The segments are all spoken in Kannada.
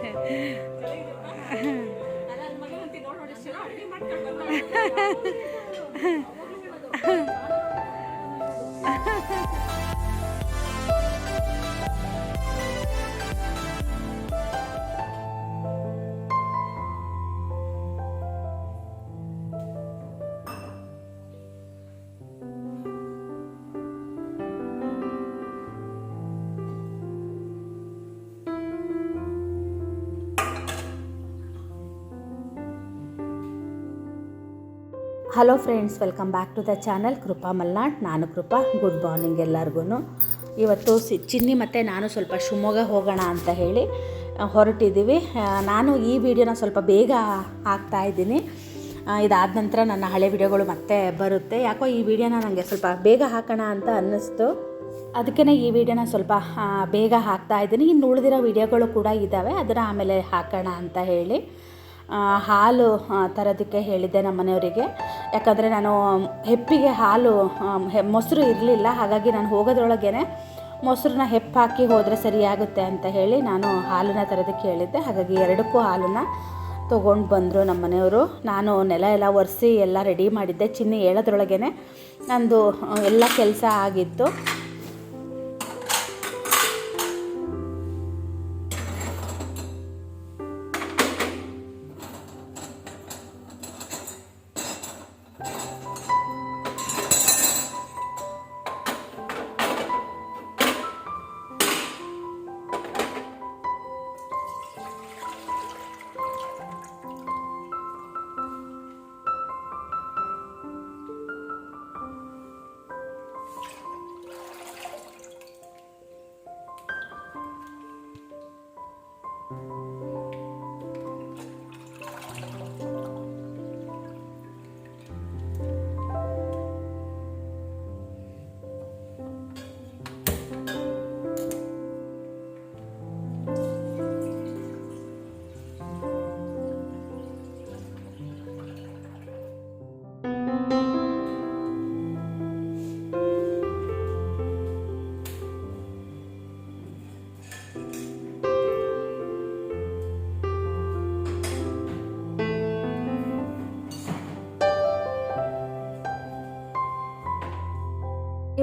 ಹಾ hello friends welcome back to the channel Krupa Malnad ನಾನು ಕೃಪಾ ಗುಡ್ ಮಾರ್ನಿಂಗ್ ಎಲ್ಲರಿಗೂ ಇವತ್ತು ಸಿ ಚಿನ್ನಿ ಮತ್ತು ನಾನು ಸ್ವಲ್ಪ ಶಿವಮೊಗ್ಗ ಹೋಗೋಣ ಅಂತ ಹೇಳಿ ಹೊರಟಿದ್ದೀವಿ. ನಾನು ಈ ವಿಡಿಯೋನ ಸ್ವಲ್ಪ ಬೇಗ ಹಾಕ್ತಾ ಇದ್ದೀನಿ. ಇದಾದ ನಂತರ ನನ್ನ ಹಳೆ ವಿಡಿಯೋಗಳು ಮತ್ತೆ ಬರುತ್ತೆ. ಯಾಕೋ ಈ ವಿಡಿಯೋನ ನನಗೆ ಸ್ವಲ್ಪ ಬೇಗ ಹಾಕೋಣ ಅಂತ ಅನ್ನಿಸ್ತು. ಅದಕ್ಕೇ ಈ ವಿಡಿಯೋನ ಸ್ವಲ್ಪ ಬೇಗ ಹಾಕ್ತಾ ಇದ್ದೀನಿ. ಇನ್ನು ಉಳಿದಿರೋ ವಿಡಿಯೋಗಳು ಕೂಡ ಇದ್ದಾವೆ. ಅದನ್ನು ಆಮೇಲೆ ಹಾಕೋಣ ಅಂತ ಹೇಳಿ. ಹಾಲು ತರೋದಕ್ಕೆ ಹೇಳಿದ್ದೆ ನಮ್ಮ ಮನೆಯವರಿಗೆ ಯಾಕಂದರೆ ನಾನು ಹೆಪ್ಪಿಗೆ ಹಾಲು ಮೊಸರು ಇರಲಿಲ್ಲ. ಹಾಗಾಗಿ ನಾನು ಹೋಗೋದ್ರೊಳಗೇ ಮೊಸರನ್ನ ಹೆಪ್ಪು ಹಾಕಿ ಹೋದರೆ ಸರಿಯಾಗುತ್ತೆ ಅಂತ ಹೇಳಿ ನಾನು ಹಾಲನ್ನ ತರೋದಕ್ಕೆ ಹೇಳಿದ್ದೆ. ಹಾಗಾಗಿ ಎರಡಕ್ಕೂ ಹಾಲನ್ನು ತೊಗೊಂಡು ಬಂದರು ನಮ್ಮ ಮನೆಯವರು ನಾನು ನೆಲ ಎಲ್ಲ ಒರೆಸಿ ಎಲ್ಲ ರೆಡಿ ಮಾಡಿದ್ದೆ. ಚಿನ್ನಿ ಹೇಳೋದ್ರೊಳಗೇ ನಂದು ಎಲ್ಲ ಕೆಲಸ ಆಗಿತ್ತು.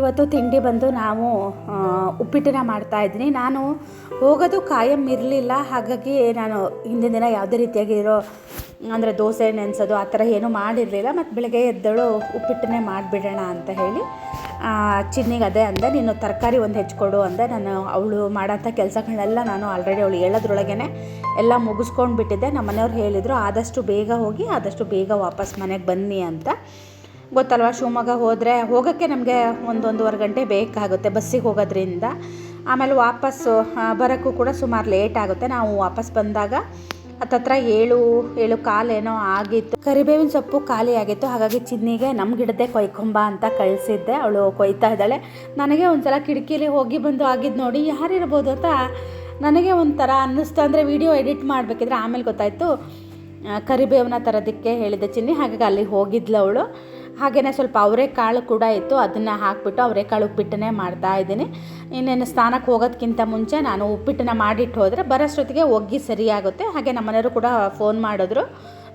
ಇವತ್ತು ತಿಂಡಿ ಬಂದು ನಾವು ಉಪ್ಪಿಟ್ಟನ್ನ ಮಾಡ್ತಾ ಇದ್ದೀನಿ. ನಾನು ಹೋಗೋದು ಕಾಯಂ ಇರಲಿಲ್ಲ. ಹಾಗಾಗಿ ನಾನು ಹಿಂದಿನ ದಿನ ಯಾವುದೇ ರೀತಿಯಾಗಿರೋ ಅಂದರೆ ದೋಸೆ, ನೆನೆಸೋದು, ಆ ಥರ ಏನೂ ಮಾಡಿರಲಿಲ್ಲ. ಮತ್ತು ಬೆಳಗ್ಗೆ ಎದ್ದಳು ಉಪ್ಪಿಟ್ಟನ್ನೇ ಮಾಡಿಬಿಡೋಣ ಅಂತ ಹೇಳಿ ಚಿನ್ನಿಗೆ ಅದೇ ಅಂದೆ. ನೀನು ತರಕಾರಿ ಒಂದು ಹೆಚ್ಕೊಡು ಅಂದೆ. ನಾನು ಅವಳು ಮಾಡೋಂಥ ಕೆಲಸಗಳನ್ನೆಲ್ಲ ನಾನು ಆಲ್ರೆಡಿ ಅವಳು ಹೇಳೋದ್ರೊಳಗೇ ಎಲ್ಲ ಮುಗಿಸ್ಕೊಂಡು ಬಿಟ್ಟಿದ್ದೆ ನಮ್ಮ ಮನೆಯವ್ರು ಹೇಳಿದರು, ಆದಷ್ಟು ಬೇಗ ಹೋಗಿ, ಆದಷ್ಟು ಬೇಗ ವಾಪಸ್ ಮನೆಗೆ ಬನ್ನಿ ಅಂತ. ಗೊತ್ತಲ್ವ, ಶಿವಮೊಗ್ಗ ಹೋದರೆ ಹೋಗೋಕ್ಕೆ ನಮಗೆ ಒಂದೊಂದುವರೆ ಗಂಟೆ ಬೇಕಾಗುತ್ತೆ ಬಸ್ಸಿಗೆ ಹೋಗೋದ್ರಿಂದ. ಆಮೇಲೆ ವಾಪಸ್ಸು ಬರೋಕ್ಕೂ ಕೂಡ ಸುಮಾರು ಲೇಟ್ ಆಗುತ್ತೆ. ನಾವು ವಾಪಸ್ ಬಂದಾಗ ಹತ್ತತ್ರ ಏಳು ಏಳು ಕಾಲೇನೋ ಆಗಿತ್ತು. ಕರಿಬೇವಿನ ಸೊಪ್ಪು ಖಾಲಿ ಆಗಿತ್ತು. ಹಾಗಾಗಿ ಚಿನ್ನಿಗೆ ನಮ್ಮ ಗಿಡದೆ ಕೊಯ್ಕೊಂಬ ಅಂತ ಕಳಿಸಿದ್ದೆ. ಅವಳು ಕೊಯ್ತಾ ಇದ್ದಾಳೆ. ನನಗೆ ಒಂದ್ಸಲ ಕಿಟಕಿಲಿ ಹೋಗಿ ಬಂದು ಆಗಿದ್ದು ನೋಡಿ ಯಾರಿರ್ಬೋದು ಅಂತ ನನಗೆ ಒಂಥರ ಅನ್ನಿಸ್ತು. ಅಂದರೆ ವಿಡಿಯೋ ಎಡಿಟ್ ಮಾಡಬೇಕಿದ್ರೆ ಆಮೇಲೆ ಗೊತ್ತಾಯಿತು. ಕರಿಬೇವನ್ನ ತರೋದಕ್ಕೆ ಹೇಳಿದ್ದೆ ಚಿನ್ನಿ. ಹಾಗಾಗಿ ಅಲ್ಲಿಗೆ ಹೋಗಿದ್ಲು ಅವಳು. ಹಾಗೆಯೇ ಸ್ವಲ್ಪ ಅವರೆಕಾಳು ಕೂಡ ಇತ್ತು, ಅದನ್ನು ಹಾಕ್ಬಿಟ್ಟು ಅವರೆಕಾಳು ಉಪ್ಪಿಟ್ಟನ್ನೇ ಮಾಡ್ತಾ ಇದ್ದೀನಿ. ಇನ್ನೇನು ಸ್ನಾನಕ್ಕೆ ಹೋಗೋದಕ್ಕಿಂತ ಮುಂಚೆ ನಾನು ಉಪ್ಪಿಟ್ಟನ್ನ ಮಾಡಿಟ್ಟು ಹೋದರೆ ಬರೋಷ್ಟೊತ್ತಿಗೆ ಒಗ್ಗಿ ಸರಿಯಾಗುತ್ತೆ. ಹಾಗೆ ನಮ್ಮ ಮನೆಯವರು ಕೂಡ ಫೋನ್ ಮಾಡಿದ್ರು,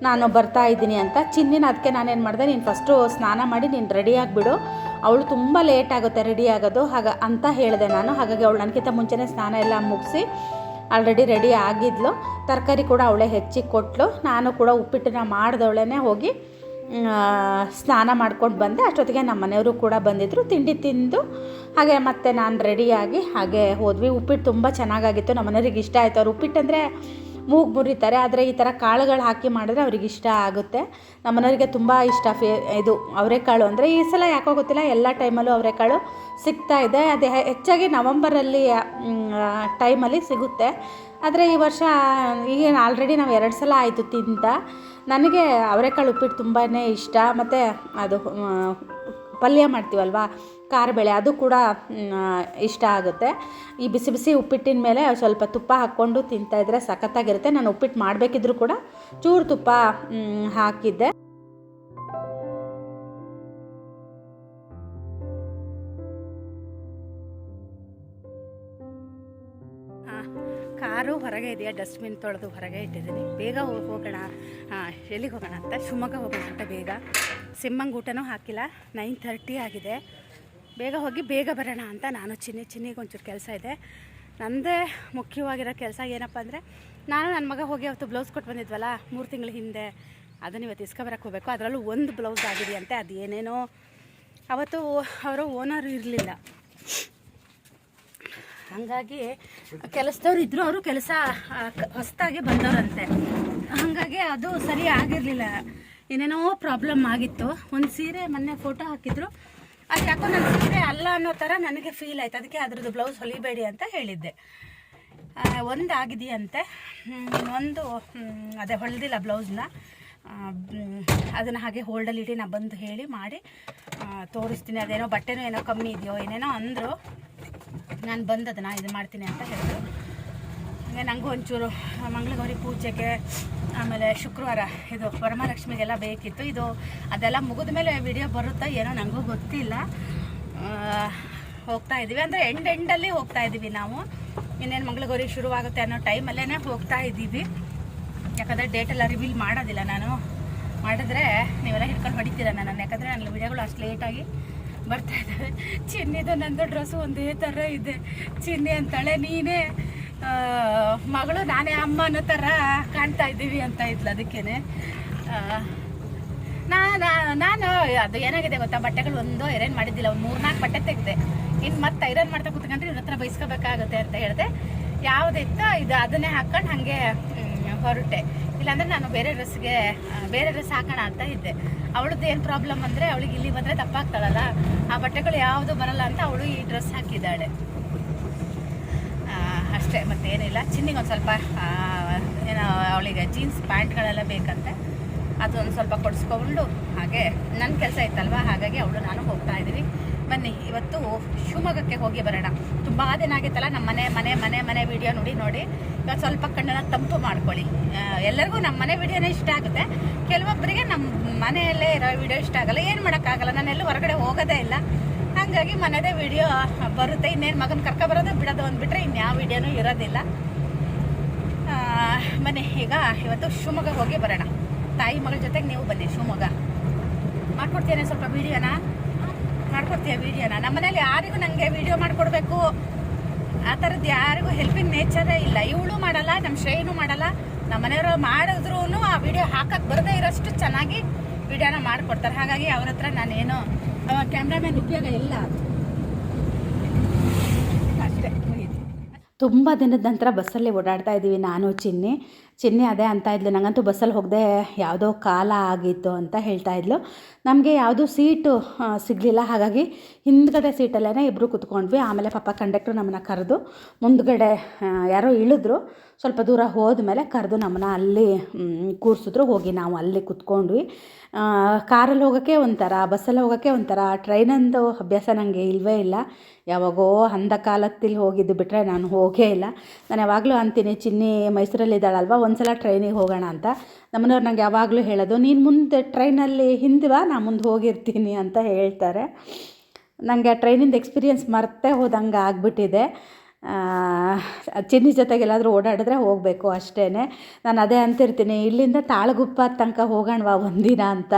ನಾನು ಬರ್ತಾ ಇದ್ದೀನಿ ಅಂತ. ಚಿನ್ನಿನ ಅದಕ್ಕೆ ನಾನೇನು ಮಾಡಿದೆ, ನೀನು ಫಸ್ಟು ಸ್ನಾನ ಮಾಡಿ, ನೀನು ರೆಡಿ ಆಗಿಬಿಡು. ಅವಳು ತುಂಬ ಲೇಟ್ ಆಗುತ್ತೆ ರೆಡಿ ಆಗೋದು. ಹಾಗ ಅಂತ ಹೇಳಿದೆ ನಾನು. ಹಾಗಾಗಿ ಅವಳು ನನಗಿಂತ ಮುಂಚೆನೇ ಸ್ನಾನ ಎಲ್ಲ ಮುಗಿಸಿ ಆಲ್ರೆಡಿ ರೆಡಿ ಆಗಿದ್ಲು. ತರಕಾರಿ ಕೂಡ ಅವಳೇ ಹೆಚ್ಚಿಗೆ ಕೊಟ್ಳು ನಾನು ಕೂಡ ಉಪ್ಪಿಟ್ಟನ್ನ ಮಾಡಿದವಳೇ ಹೋಗಿ ಸ್ನಾನ ಮಾಡ್ಕೊಂಡು ಬಂದೆ. ಅಷ್ಟೊತ್ತಿಗೆ ನಮ್ಮ ಮನೆಯವರು ಕೂಡ ಬಂದಿದ್ದರು ತಿಂಡಿ ತಿಂದು, ಹಾಗೆ ಮತ್ತೆ ನಾನು ರೆಡಿಯಾಗಿ ಹಾಗೆ ಹೋದ್ವಿ. ಉಪ್ಪಿಟ್ಟು ತುಂಬ ಚೆನ್ನಾಗಾಗಿತ್ತು. ನಮ್ಮ ಮನೆಯವ್ರಿಗೆ ಇಷ್ಟ ಆಯಿತು. ಅವ್ರು ಉಪ್ಪಿಟ್ಟಂದರೆ ಮೂಗು ಮುರಿತಾರೆ. ಆದರೆ ಈ ಥರ ಕಾಳುಗಳು ಹಾಕಿ ಮಾಡಿದ್ರೆ ಅವ್ರಿಗೆ ಇಷ್ಟ ಆಗುತ್ತೆ. ನಮ್ಮ ಮನೆಯವರಿಗೆ ತುಂಬ ಇಷ್ಟ. ಫೇ, ಇದು ಅವರೆಕಾಳು ಅಂದರೆ ಈ ಸಲ ಯಾಕೋ ಗೊತ್ತಿಲ್ಲ, ಎಲ್ಲ ಟೈಮಲ್ಲೂ ಅವರೆಕಾಳು ಸಿಗ್ತಾ ಇದೆ. ಅದು ಹೆಚ್ಚಾಗಿ ನವಂಬರಲ್ಲಿ ಟೈಮಲ್ಲಿ ಸಿಗುತ್ತೆ. ಆದರೆ ಈ ವರ್ಷ ಈಗ ಆಲ್ರೆಡಿ ನಾವು ಎರಡು ಸಲ ಆಯಿತು ತಿಂತ ನನಗೆ ಅವರೆಕಾಳು ಉಪ್ಪಿಟ್ಟು ತುಂಬಾ ಇಷ್ಟ, ಮತ್ತು ಅದು ಪಲ್ಯ ಮಾಡ್ತೀವಲ್ವಾ, ಖಾರಬೇಳೆ, ಅದು ಕೂಡ ಇಷ್ಟ ಆಗುತ್ತೆ. ಈ ಬಿಸಿ ಬಿಸಿ ಉಪ್ಪಿಟ್ಟಿನ ಮೇಲೆ ಸ್ವಲ್ಪ ತುಪ್ಪ ಹಾಕ್ಕೊಂಡು ತಿಂತಾಯಿದ್ರೆ ಸಖತ್ತಾಗಿರುತ್ತೆ. ನಾನು ಉಪ್ಪಿಟ್ಟು ಮಾಡಬೇಕಿದ್ರೂ ಕೂಡ ಚೂರು ತುಪ್ಪ ಹಾಕಿದ್ದೆ. ಹೊರಗೆ ಇದೆಯಾ? ಡಸ್ಟ್ಬಿನ್ ತೊಳೆದು ಹೊರಗೆ ಇಟ್ಟಿದ್ದೀನಿ. ಬೇಗ ಹೋಗೋಣ. ಎಲ್ಲಿಗೆ ಹೋಗೋಣ ಅಂತ? ಶಿವಮೊಗ್ಗ ಹೋಗೋಣ ಅಂತ ಬೇಗ. ಸಿಮ್ಮಂಗೆ ಊಟನೂ ಹಾಕಿಲ್ಲ. ನೈನ್ ಥರ್ಟಿ ಆಗಿದೆ. ಬೇಗ ಹೋಗಿ ಬೇಗ ಬರೋಣ ಅಂತ ನಾನು ಚಿನ್ನಿ, ಚಿನ್ನಿಗೆ ಒಂಚೂರು ಕೆಲಸ ಇದೆ. ನನ್ನದೇ ಮುಖ್ಯವಾಗಿರೋ ಕೆಲಸ ಏನಪ್ಪ ಅಂದರೆ, ನಾನು ನನ್ನ ಮಗ ಹೋಗಿ ಅವತ್ತು ಬ್ಲೌಸ್ ಕೊಟ್ಟು ಬಂದಿದ್ವಲ್ಲ, ಮೂರು ತಿಂಗಳ ಹಿಂದೆ, ಅದನ್ನು ಇವತ್ತು ಇಸ್ಕೊಬರಕ್ಕೆ ಹೋಗಬೇಕು. ಅದರಲ್ಲೂ ಒಂದು ಬ್ಲೌಸ್ ಆಗಿದೆಯಂತೆ ಅದು ಏನೇನೋ ಅವತ್ತು ಅವರು ಓನರ್ ಇರಲಿಲ್ಲ. ಹಾಗಾಗಿ ಕೆಲಸದವ್ರು ಇದ್ದರು ಅವರು ಕೆಲಸ ಹೊಸದಾಗಿ ಬಂದವರಂತೆ. ಹಾಗಾಗಿ ಅದು ಸರಿ ಆಗಿರಲಿಲ್ಲ. ಏನೇನೋ ಪ್ರಾಬ್ಲಮ್ ಆಗಿತ್ತು. ಒಂದು ಸೀರೆ ಮೊನ್ನೆ ಫೋಟೋ ಹಾಕಿದ್ರು. ಅದು ಯಾಕೋ ನನ್ನ ಸೀರೆ ಅಲ್ಲ ಅನ್ನೋ ಥರ ನನಗೆ ಫೀಲ್ ಆಯ್ತು. ಅದಕ್ಕೆ ಅದ್ರದ್ದು ಬ್ಲೌಸ್ ಹೊಲಿಬೇಡಿ ಅಂತ ಹೇಳಿದ್ದೆ. ಒಂದು ಆಗಿದೆಯಂತೆ ಒಂದು ಅದೇ ಹೊಳೆದಿಲ್ಲ ಬ್ಲೌಸ್ನ ಅದನ್ನು ಹಾಗೆ ಹೋಲ್ಡಲ್ಲಿ ಇಟ್ಟು ನಾ ಬಂದು ಹೇಳಿ ಮಾಡಿ ತೋರಿಸ್ತೀನಿ. ಅದೇನೋ ಬಟ್ಟೆನೋ ಏನೋ ಕಮ್ಮಿ ಇದೆಯೋ, ಏನೇನೋ ಅಂದರು. ನಾನು ಬಂದದ ನಾ ಇದು ಮಾಡ್ತೀನಿ ಅಂತ ಹೇಳಿದ್ರು. ಹಾಗೆ ನನಗೂ ಒಂಚೂರು ಮಂಗಳಗೌರಿ ಪೂಜೆಗೆ, ಆಮೇಲೆ ಶುಕ್ರವಾರ ಇದು ವರಮಹಾಲಕ್ಷ್ಮಿಗೆಲ್ಲ ಬೇಕಿತ್ತು. ಇದು ಅದೆಲ್ಲ ಮುಗಿದ ಮೇಲೆ ವಿಡಿಯೋ ಬರುತ್ತಾ ಏನೋ ನನಗೂ ಗೊತ್ತಿಲ್ಲ. ಹೋಗ್ತಾ ಇದ್ದೀವಿ ಅಂದರೆ ಎಂಡ್ ಎಂಡಲ್ಲಿ ಹೋಗ್ತಾ ಇದ್ದೀವಿ ನಾವು. ಇನ್ನೇನು ಮಂಗಳಗೌರಿ ಶುರುವಾಗುತ್ತೆ ಅನ್ನೋ ಟೈಮಲ್ಲೇ ಹೋಗ್ತಾ ಇದ್ದೀವಿ ಯಾಕಂದರೆ ಡೇಟೆಲ್ಲ ರಿವೀಲ್ ಮಾಡೋದಿಲ್ಲ ನಾನು. ಮಾಡಿದ್ರೆ ನೀವೆಲ್ಲ ಹಿಡ್ಕೊಂಡು ಹೊಡಿತೀರ ನಾನು ಯಾಕಂದರೆ ನನ್ನ ವಿಡಿಯೋಗಳು ಅಷ್ಟು ಲೇಟಾಗಿ ಬರ್ತಾ ಇದ್ದಾವೆ ಚಿನ್ನಿದು ನಂದು ಡ್ರೆಸ್ಸು ಒಂದೇ ಥರ ಇದೆ. ಚಿನ್ನಿ ಅಂತಾಳೆ, ನೀನೇ ಮಗಳು ನಾನೇ ಅಮ್ಮ ಅನ್ನೋ ಥರ ಕಾಣ್ತಾ ಇದ್ದೀವಿ ಅಂತ ಇದ್ಲು ಅದಕ್ಕೇನೆ. ನಾನು ನಾನು, ಅದು ಏನಾಗಿದೆ ಗೊತ್ತಾ? ಬಟ್ಟೆಗಳು ಒಂದು ಐರನ್ ಮಾಡಿದ್ದಿಲ್ಲ, ಒಂದು ಮೂರ್ನಾಲ್ಕು ಬಟ್ಟೆ ತೆಗೆದೆ. ಇನ್ನು ಮತ್ತೆ ಐರನ್ ಮಾಡ್ತಾ ಕೂತ್ಕೊಂಡ್ರೆ ಇವ್ರ ಹತ್ರ ಬೈಸ್ಕೋಬೇಕಾಗುತ್ತೆ ಅಂತ ಹೇಳಿದೆ. ಯಾವುದಿತ್ತು ಇದು, ಅದನ್ನೇ ಹಾಕ್ಕೊಂಡು ಹಾಗೆ ಹೊರಟೆ. ಇಲ್ಲಾಂದ್ರೆ ನಾನು ಬೇರೆ ಡ್ರೆಸ್ಗೆ ಬೇರೆ ಡ್ರೆಸ್ ಹಾಕೋಣ ಅಂತ ಇದ್ದೆ. ಅವಳದ್ದು ಏನು ಪ್ರಾಬ್ಲಮ್ ಅಂದರೆ ಅವಳಿಗೆ ಇಲ್ಲಿ ಬಂದರೆ ತಪ್ಪಾಗ್ತಾಳಲ್ಲ. ಆ ಬಟ್ಟೆಗಳು ಯಾವುದು ಬರಲ್ಲ ಅಂತ ಅವಳು ಈ ಡ್ರೆಸ್ ಹಾಕಿದ್ದಾಳೆ. ಅಷ್ಟೇ, ಮತ್ತೇನಿಲ್ಲ. ಚಿನ್ನಿಗೆ ಒಂದು ಸ್ವಲ್ಪ ಏನೋ ಅವಳಿಗೆ ಜೀನ್ಸ್ ಪ್ಯಾಂಟ್ಗಳೆಲ್ಲ ಬೇಕಂತೆ. ಅದು ಒಂದು ಸ್ವಲ್ಪ ಕೊಡಿಸ್ಕೊಂಡು, ಹಾಗೆ ನನ್ನ ಕೆಲಸ ಇತ್ತಲ್ವ? ಹಾಗಾಗಿ ಅವಳು ನಾನು ಹೋಗ್ತಾ ಇದ್ದೀವಿ ಬನ್ನಿ, ಇವತ್ತು ಶಿವಮೊಗ್ಗಕ್ಕೆ ಹೋಗಿ ಬರೋಣ. ತುಂಬ ದಿನ ಆಗಿತ್ತಲ್ಲ, ನಮ್ಮ ಮನೆ ಮನೆ ಮನೆ ಮನೆ ವಿಡಿಯೋ ನೋಡಿ ನೋಡಿ. ಇವತ್ತು ಸ್ವಲ್ಪ ಕಣ್ಣನ್ನು ತಂಪು ಮಾಡ್ಕೊಳ್ಳಿ. ಎಲ್ಲರಿಗೂ ನಮ್ಮ ಮನೆ ವಿಡಿಯೋನೇ ಇಷ್ಟ ಆಗುತ್ತೆ. ಕೆಲವೊಬ್ಬರಿಗೆ ನಮ್ಮ ಮನೆಯಲ್ಲೇ ಇರೋ ವಿಡಿಯೋ ಇಷ್ಟ ಆಗಲ್ಲ. ಏನು ಮಾಡೋಕ್ಕಾಗಲ್ಲ ನಾನು ಎಲ್ಲೂ ಹೊರಗಡೆ ಹೋಗೋದೇ ಇಲ್ಲ. ಹಾಗಾಗಿ ಮನೆದೇ ವಿಡಿಯೋ ಬರುತ್ತೆ. ಇನ್ನೇನು ಮಗನ ಕರ್ಕೊ ಬರೋದು, ಬಿಡೋದು ಅಂದ್ಬಿಟ್ರೆ ಇನ್ಯಾವ ವಿಡಿಯೋನೂ ಇರೋದಿಲ್ಲ. ಬನ್ನಿ, ಈಗ ಇವತ್ತು ಶಿವಮೊಗ್ಗ ಹೋಗಿ ಬರೋಣ. ತಾಯಿ ಮಗಳ ಜೊತೆಗೆ ನೀವು ಬನ್ನಿ, ಶಿವಮೊಗ್ಗ. ಮಾಡ್ಕೊಡ್ತೇನೆ ಸ್ವಲ್ಪ ವಿಡಿಯೋನ ಮಾಡ್ಕೊಡ್ತೀಯ ವಿಡಿಯೋನ ನಮ್ಮನೇಲಿ ಯಾರಿಗೂ ನನಗೆ ವಿಡಿಯೋ ಮಾಡಿಕೊಡ್ಬೇಕು. ಆ ಥರದ್ದು ಯಾರಿಗೂ ಹೆಲ್ಪಿಂಗ್ ನೇಚರೇ ಇಲ್ಲ. ಇವಳು ಮಾಡಲ್ಲ ನಮ್ಮ ಶ್ರೇಯನು ಮಾಡಲ್ಲ. ನಮ್ಮ ಮನೆಯವರು ಮಾಡಿದ್ರು ಆ ವಿಡಿಯೋ ಹಾಕಕ್ಕೆ ಬರದೇ ಇರೋಷ್ಟು ಚೆನ್ನಾಗಿ ವಿಡಿಯೋನ ಮಾಡಿಕೊಡ್ತಾರೆ. ಹಾಗಾಗಿ ಅವ್ರ ಹತ್ರ ನಾನೇನು ಕ್ಯಾಮ್ರಾಮ್ಯಾನ್ ಉಪಯೋಗ ಇಲ್ಲ. ತುಂಬ ದಿನದ ನಂತರ ಬಸ್ಸಲ್ಲಿ ಓಡಾಡ್ತಾ ಇದ್ದೀವಿ ನಾನು ಚಿನ್ನಿ. ಚಿನ್ನಿ ಅದೇ ಅಂತ ಇದ್ಲು. ನನಗಂತೂ ಬಸ್ಸಲ್ಲಿ ಹೋಗದೆ ಯಾವುದೋ ಕಾಲ ಆಗಿತ್ತು ಅಂತ ಹೇಳ್ತಾ ಇದ್ಲು. ನಮಗೆ ಯಾವುದೂ ಸೀಟು ಸಿಗಲಿಲ್ಲ. ಹಾಗಾಗಿ ಹಿಂದ್ಗಡೆ ಸೀಟಲ್ಲೇ ಇಬ್ಬರು ಕೂತ್ಕೊಂಡ್ವಿ. ಆಮೇಲೆ ಪಾಪ ಕಂಡಕ್ಟ್ರು ನಮ್ಮನ್ನ ಕರೆದು ಮುಂದ್ಗಡೆ ಯಾರೋ ಇಳಿದ್ರು. ಸ್ವಲ್ಪ ದೂರ ಹೋದ ಮೇಲೆ ಕರೆದು ನಮ್ಮನ್ನ ಅಲ್ಲಿ ಕೂರಿಸಿದ್ರು. ಹೋಗಿ ನಾವು ಅಲ್ಲಿ ಕುತ್ಕೊಂಡ್ವಿ. ಕಾರಲ್ಲಿ ಹೋಗೋಕ್ಕೆ ಒಂಥರ, ಬಸ್ಸಲ್ಲಿ ಹೋಗೋಕ್ಕೆ ಒಂಥರ ಟ್ರೈನಂದು ಅಭ್ಯಾಸ ನನಗೆ ಇಲ್ಲವೇ ಇಲ್ಲ. ಯಾವಾಗೋ ಅಂಧ ಕಾಲತ್ತಿಲ್ಲಿ ಹೋಗಿದ್ದು ಬಿಟ್ಟರೆ ನಾನು ಹೋಗೇ ಇಲ್ಲ. ನಾನು ಯಾವಾಗಲೂ ಅಂತೀನಿ, ಚಿನ್ನಿ ಮೈಸೂರಲ್ಲಿ ಇದ್ದಾಳಲ್ವ ಒಂದ್ಸಲ ಟ್ರೈನಿಗೆ ಹೋಗೋಣ ಅಂತ. ನಮ್ಮನೆಯವ್ರು ನಂಗೆ ಯಾವಾಗಲೂ ಹೇಳೋದು, ನೀನು ಮುಂದೆ ಟ್ರೈನಲ್ಲಿ ಹಿಂದೆ ಬಾ ನಾನು ಮುಂದೆ ಹೋಗಿರ್ತೀನಿ ಅಂತ ಹೇಳ್ತಾರೆ. ನನಗೆ ಆ ಟ್ರೈನಿಂದ ಎಕ್ಸ್ಪೀರಿಯೆನ್ಸ್ ಮರ್ತೇ ಹೋದಂಗೆ ಆಗಿಬಿಟ್ಟಿದೆ. ಚಿನ್ನಿ ಜೊತೆಗೆಲ್ಲಾದರೂ ಓಡಾಡಿದ್ರೆ ಹೋಗಬೇಕು ಅಷ್ಟೇ ನಾನು ಅದೇ ಅಂತಿರ್ತೀನಿ, ಇಲ್ಲಿಂದ ತಾಳಗುಪ್ಪ ತನಕ ಹೋಗೋಣವಾ ಒಂದಿನ ಅಂತ.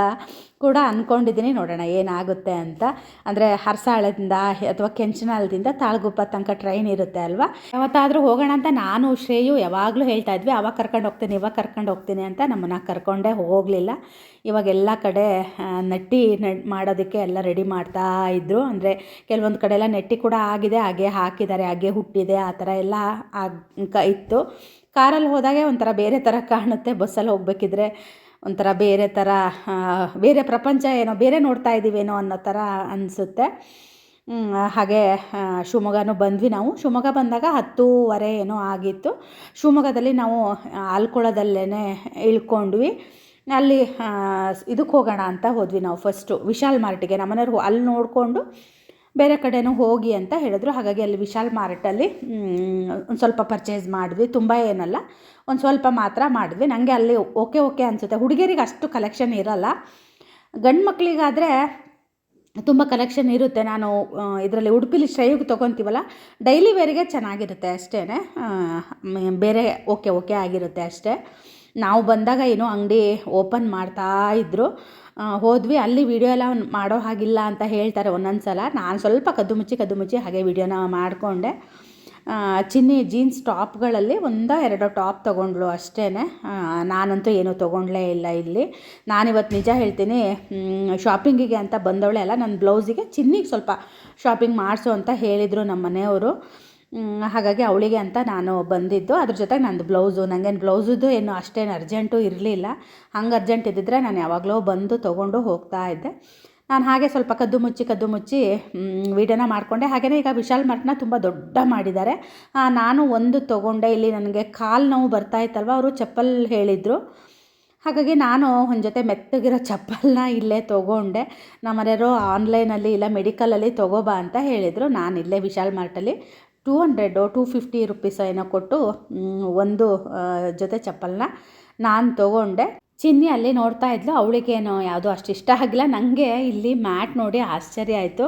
ಕೂಡ ಅಂದ್ಕೊಂಡಿದ್ದೀನಿ ನೋಡೋಣ ಏನಾಗುತ್ತೆ ಅಂತ. ಅಂದರೆ ಹರಸಾಳದಿಂದ ಅಥವಾ ಕೆಂಚನಾಳದಿಂದ ತಾಳ್ಗುಪ್ಪ ತನಕ ಟ್ರೈನ್ ಇರುತ್ತೆ ಅಲ್ವಾ? ಯಾವತ್ತಾದರೂ ಹೋಗೋಣ ಅಂತ ನಾನು ಶ್ರೇಯು ಯಾವಾಗಲೂ ಹೇಳ್ತಾ ಇದ್ವಿ ಅವಾಗ ಕರ್ಕೊಂಡು ಹೋಗ್ತೀನಿ ಇವಾಗ ಕರ್ಕೊಂಡು ಹೋಗ್ತೀನಿ ಅಂತ ನಮ್ಮನ್ನು ಕರ್ಕೊಂಡೇ ಹೋಗಲಿಲ್ಲ. ಇವಾಗ ಎಲ್ಲ ಕಡೆ ನಟ್ಟಿ ಮಾಡೋದಕ್ಕೆ ಎಲ್ಲ ರೆಡಿ ಮಾಡ್ತಾ ಇದ್ದರು ಅಂದರೆ ಕೆಲವೊಂದು ಕಡೆ ಎಲ್ಲ ನೆಟ್ಟಿ ಕೂಡ ಆಗಿದೆ, ಹಾಗೆ ಹಾಕಿದ್ದಾರೆ, ಹಾಗೆ ಹುಟ್ಟಿದೆ, ಆ ಥರ ಎಲ್ಲ ಆಗ ಇತ್ತು. ಕಾರಲ್ಲಿ ಹೋದಾಗೆ ಒಂಥರ ಬೇರೆ ಥರ ಕಾಣುತ್ತೆ. ಬಸ್ಸಲ್ಲಿ ಹೋಗ್ಬೇಕಿದ್ರೆ ಒಂಥರ ಬೇರೆ ಥರ ಬೇರೆ ಪ್ರಪಂಚ ಏನೋ, ಬೇರೆ ನೋಡ್ತಾ ಇದ್ದೀವೇನೋ ಅನ್ನೋ ಥರ ಅನಿಸುತ್ತೆ. ಹಾಗೆ ಶಿವಮೊಗ್ಗನೂ ಬಂದ್ವಿ ನಾವು. ಶಿವಮೊಗ್ಗ ಬಂದಾಗ ಹತ್ತೂವರೆ ಏನೋ ಆಗಿತ್ತು. ಶಿವಮೊಗ್ಗದಲ್ಲಿ ನಾವು ಆಲ್ಕೊಳದಲ್ಲೇ ಇಳ್ಕೊಂಡ್ವಿ. ಅಲ್ಲಿ ಇದಕ್ಕೆ ಹೋಗೋಣ ಅಂತ ಹೋದ್ವಿ ನಾವು ಫಸ್ಟು ವಿಶಾಲ್ ಮಾರ್ಟಿಗೆ ನಮ್ಮನೆಯವ್ರು ಅಲ್ಲಿ ನೋಡಿಕೊಂಡು ಬೇರೆ ಕಡೆನೂ ಹೋಗಿ ಅಂತ ಹೇಳಿದ್ರು. ಹಾಗಾಗಿ ಅಲ್ಲಿ ವಿಶಾಲ್ ಮಾರ್ಟಲ್ಲಿ ಒಂದು ಸ್ವಲ್ಪ ಪರ್ಚೇಸ್ ಮಾಡಿದ್ವಿ. ತುಂಬ ಏನಲ್ಲ, ಒಂದು ಸ್ವಲ್ಪ ಮಾತ್ರ ಮಾಡಿದ್ವಿ. ನನಗೆ ಅಲ್ಲಿ ಓಕೆ ಓಕೆ ಅನಿಸುತ್ತೆ. ಹುಡುಗಿಯರಿಗೆ ಅಷ್ಟು ಕಲೆಕ್ಷನ್ ಇರಲ್ಲ. ಗಂಡು ಮಕ್ಕಳಿಗಾದರೆ ತುಂಬ ಕಲೆಕ್ಷನ್ ಇರುತ್ತೆ. ನಾನು ಇದರಲ್ಲಿ ಉಡುಪಿಲಿ ಶ್ರೇಯಿಗೆ ತೊಗೊತೀವಲ್ಲ ಡೈಲಿ ವೇರಿಗೆ ಚೆನ್ನಾಗಿರುತ್ತೆ ಅಷ್ಟೇ ಬೇರೆ ಓಕೆ ಓಕೆ ಆಗಿರುತ್ತೆ ಅಷ್ಟೇ. ನಾವು ಬಂದಾಗ ಏನೋ ಅಂಗಡಿ ಓಪನ್ ಮಾಡ್ತಾ ಇದ್ದರು ಹೋದ್ವಿ. ಅಲ್ಲಿ ವೀಡಿಯೋ ಎಲ್ಲ ಮಾಡೋ ಹಾಗಿಲ್ಲ ಅಂತ ಹೇಳ್ತಾರೆ ಒಂದೊಂದು ಸಲ ನಾನು ಸ್ವಲ್ಪ ಕದ್ದು ಮುಚ್ಚಿ ಕದ್ದು ಮುಚ್ಚಿ ಹಾಗೆ ವಿಡಿಯೋನ ಮಾಡಿಕೊಂಡೆ ಚಿನ್ನಿ ಜೀನ್ಸ್ ಟಾಪ್ಗಳಲ್ಲಿ ಒಂದೋ ಎರಡೋ ಟಾಪ್ ತೊಗೊಂಡ್ಳು ಅಷ್ಟೇ ನಾನಂತೂ ಏನೂ ತೊಗೊಂಡ್ಲೇ ಇಲ್ಲ ಇಲ್ಲಿ. ನಾನಿವತ್ತು ನಿಜ ಹೇಳ್ತೀನಿ ಶಾಪಿಂಗಿಗೆ ಅಂತ ಬಂದವಳೆ ಅಲ್ಲ ನನ್ನ ಬ್ಲೌಸಿಗೆ ಚಿನ್ನಿಗೆ ಸ್ವಲ್ಪ ಶಾಪಿಂಗ್ ಮಾಡಿಸು ಅಂತ ಹೇಳಿದರು ನಮ್ಮ ಮನೆಯವರು. ಹಾಗಾಗಿ ಅವಳಿಗೆ ಅಂತ ನಾನು ಬಂದಿದ್ದು. ಅದ್ರ ಜೊತೆಗೆ ನಂದು ಬ್ಲೌಸು ನನಗೇನು ಬ್ಲೌಸದ್ದು ಏನು ಅಷ್ಟೇನು ಅರ್ಜೆಂಟು ಇರಲಿಲ್ಲ. ಹಂಗೆ ಅರ್ಜೆಂಟ್ ಇದ್ದಿದ್ರೆ ನಾನು ಯಾವಾಗಲೂ ಬಂದು ತೊಗೊಂಡು ಹೋಗ್ತಾ ಇದ್ದೆ. ನಾನು ಹಾಗೆ ಸ್ವಲ್ಪ ಕದ್ದು ಮುಚ್ಚಿ ಕದ್ದು ಮುಚ್ಚಿ ವೀಡಿಯೋನ ಮಾಡಿಕೊಂಡೆ. ಹಾಗೆಯೇ ಈಗ ವಿಶಾಲ್ ಮಾರ್ಟ್ನ ತುಂಬ ದೊಡ್ಡ ಮಾಡಿದ್ದಾರೆ. ನಾನು ಒಂದು ತೊಗೊಂಡೆ. ಇಲ್ಲಿ ನನಗೆ ಕಾಲು ನೋವು ಬರ್ತಾ ಇತ್ತಲ್ವ, ಅವರು ಚಪ್ಪಲ್ ಹೇಳಿದರು. ಹಾಗಾಗಿ ನಾನು ಒಂದು ಜೊತೆ ಮೆತ್ತಗಿರೋ ಚಪ್ಪಲ್ನ ಇಲ್ಲೇ ತೊಗೊಂಡೆ. ನಮ್ಮ ಮನೆಯವರು ಆನ್ಲೈನಲ್ಲಿ ಇಲ್ಲ ಮೆಡಿಕಲಲ್ಲಿ ತೊಗೋಬಾ ಅಂತ ಹೇಳಿದರು. ನಾನು ಇಲ್ಲೇ Vishal ಮಾರ್ಟಲ್ಲಿ two hundred two fifty rupees ಏನೋ ಕೊಟ್ಟು ಒಂದು ಜೊತೆ ಚಪ್ಪಲ್ನ ನಾನು ತೊಗೊಂಡೆ. ಚಿನ್ನಿ ಅಲ್ಲಿ ನೋಡ್ತಾ ಇದ್ಲು ಅವಳಿಗೇನು ಯಾವುದು ಅಷ್ಟು ಇಷ್ಟ ಆಗಿಲ್ಲ. ನನಗೆ ಇಲ್ಲಿ ಮ್ಯಾಟ್ ನೋಡಿ ಆಶ್ಚರ್ಯ ಆಯಿತು.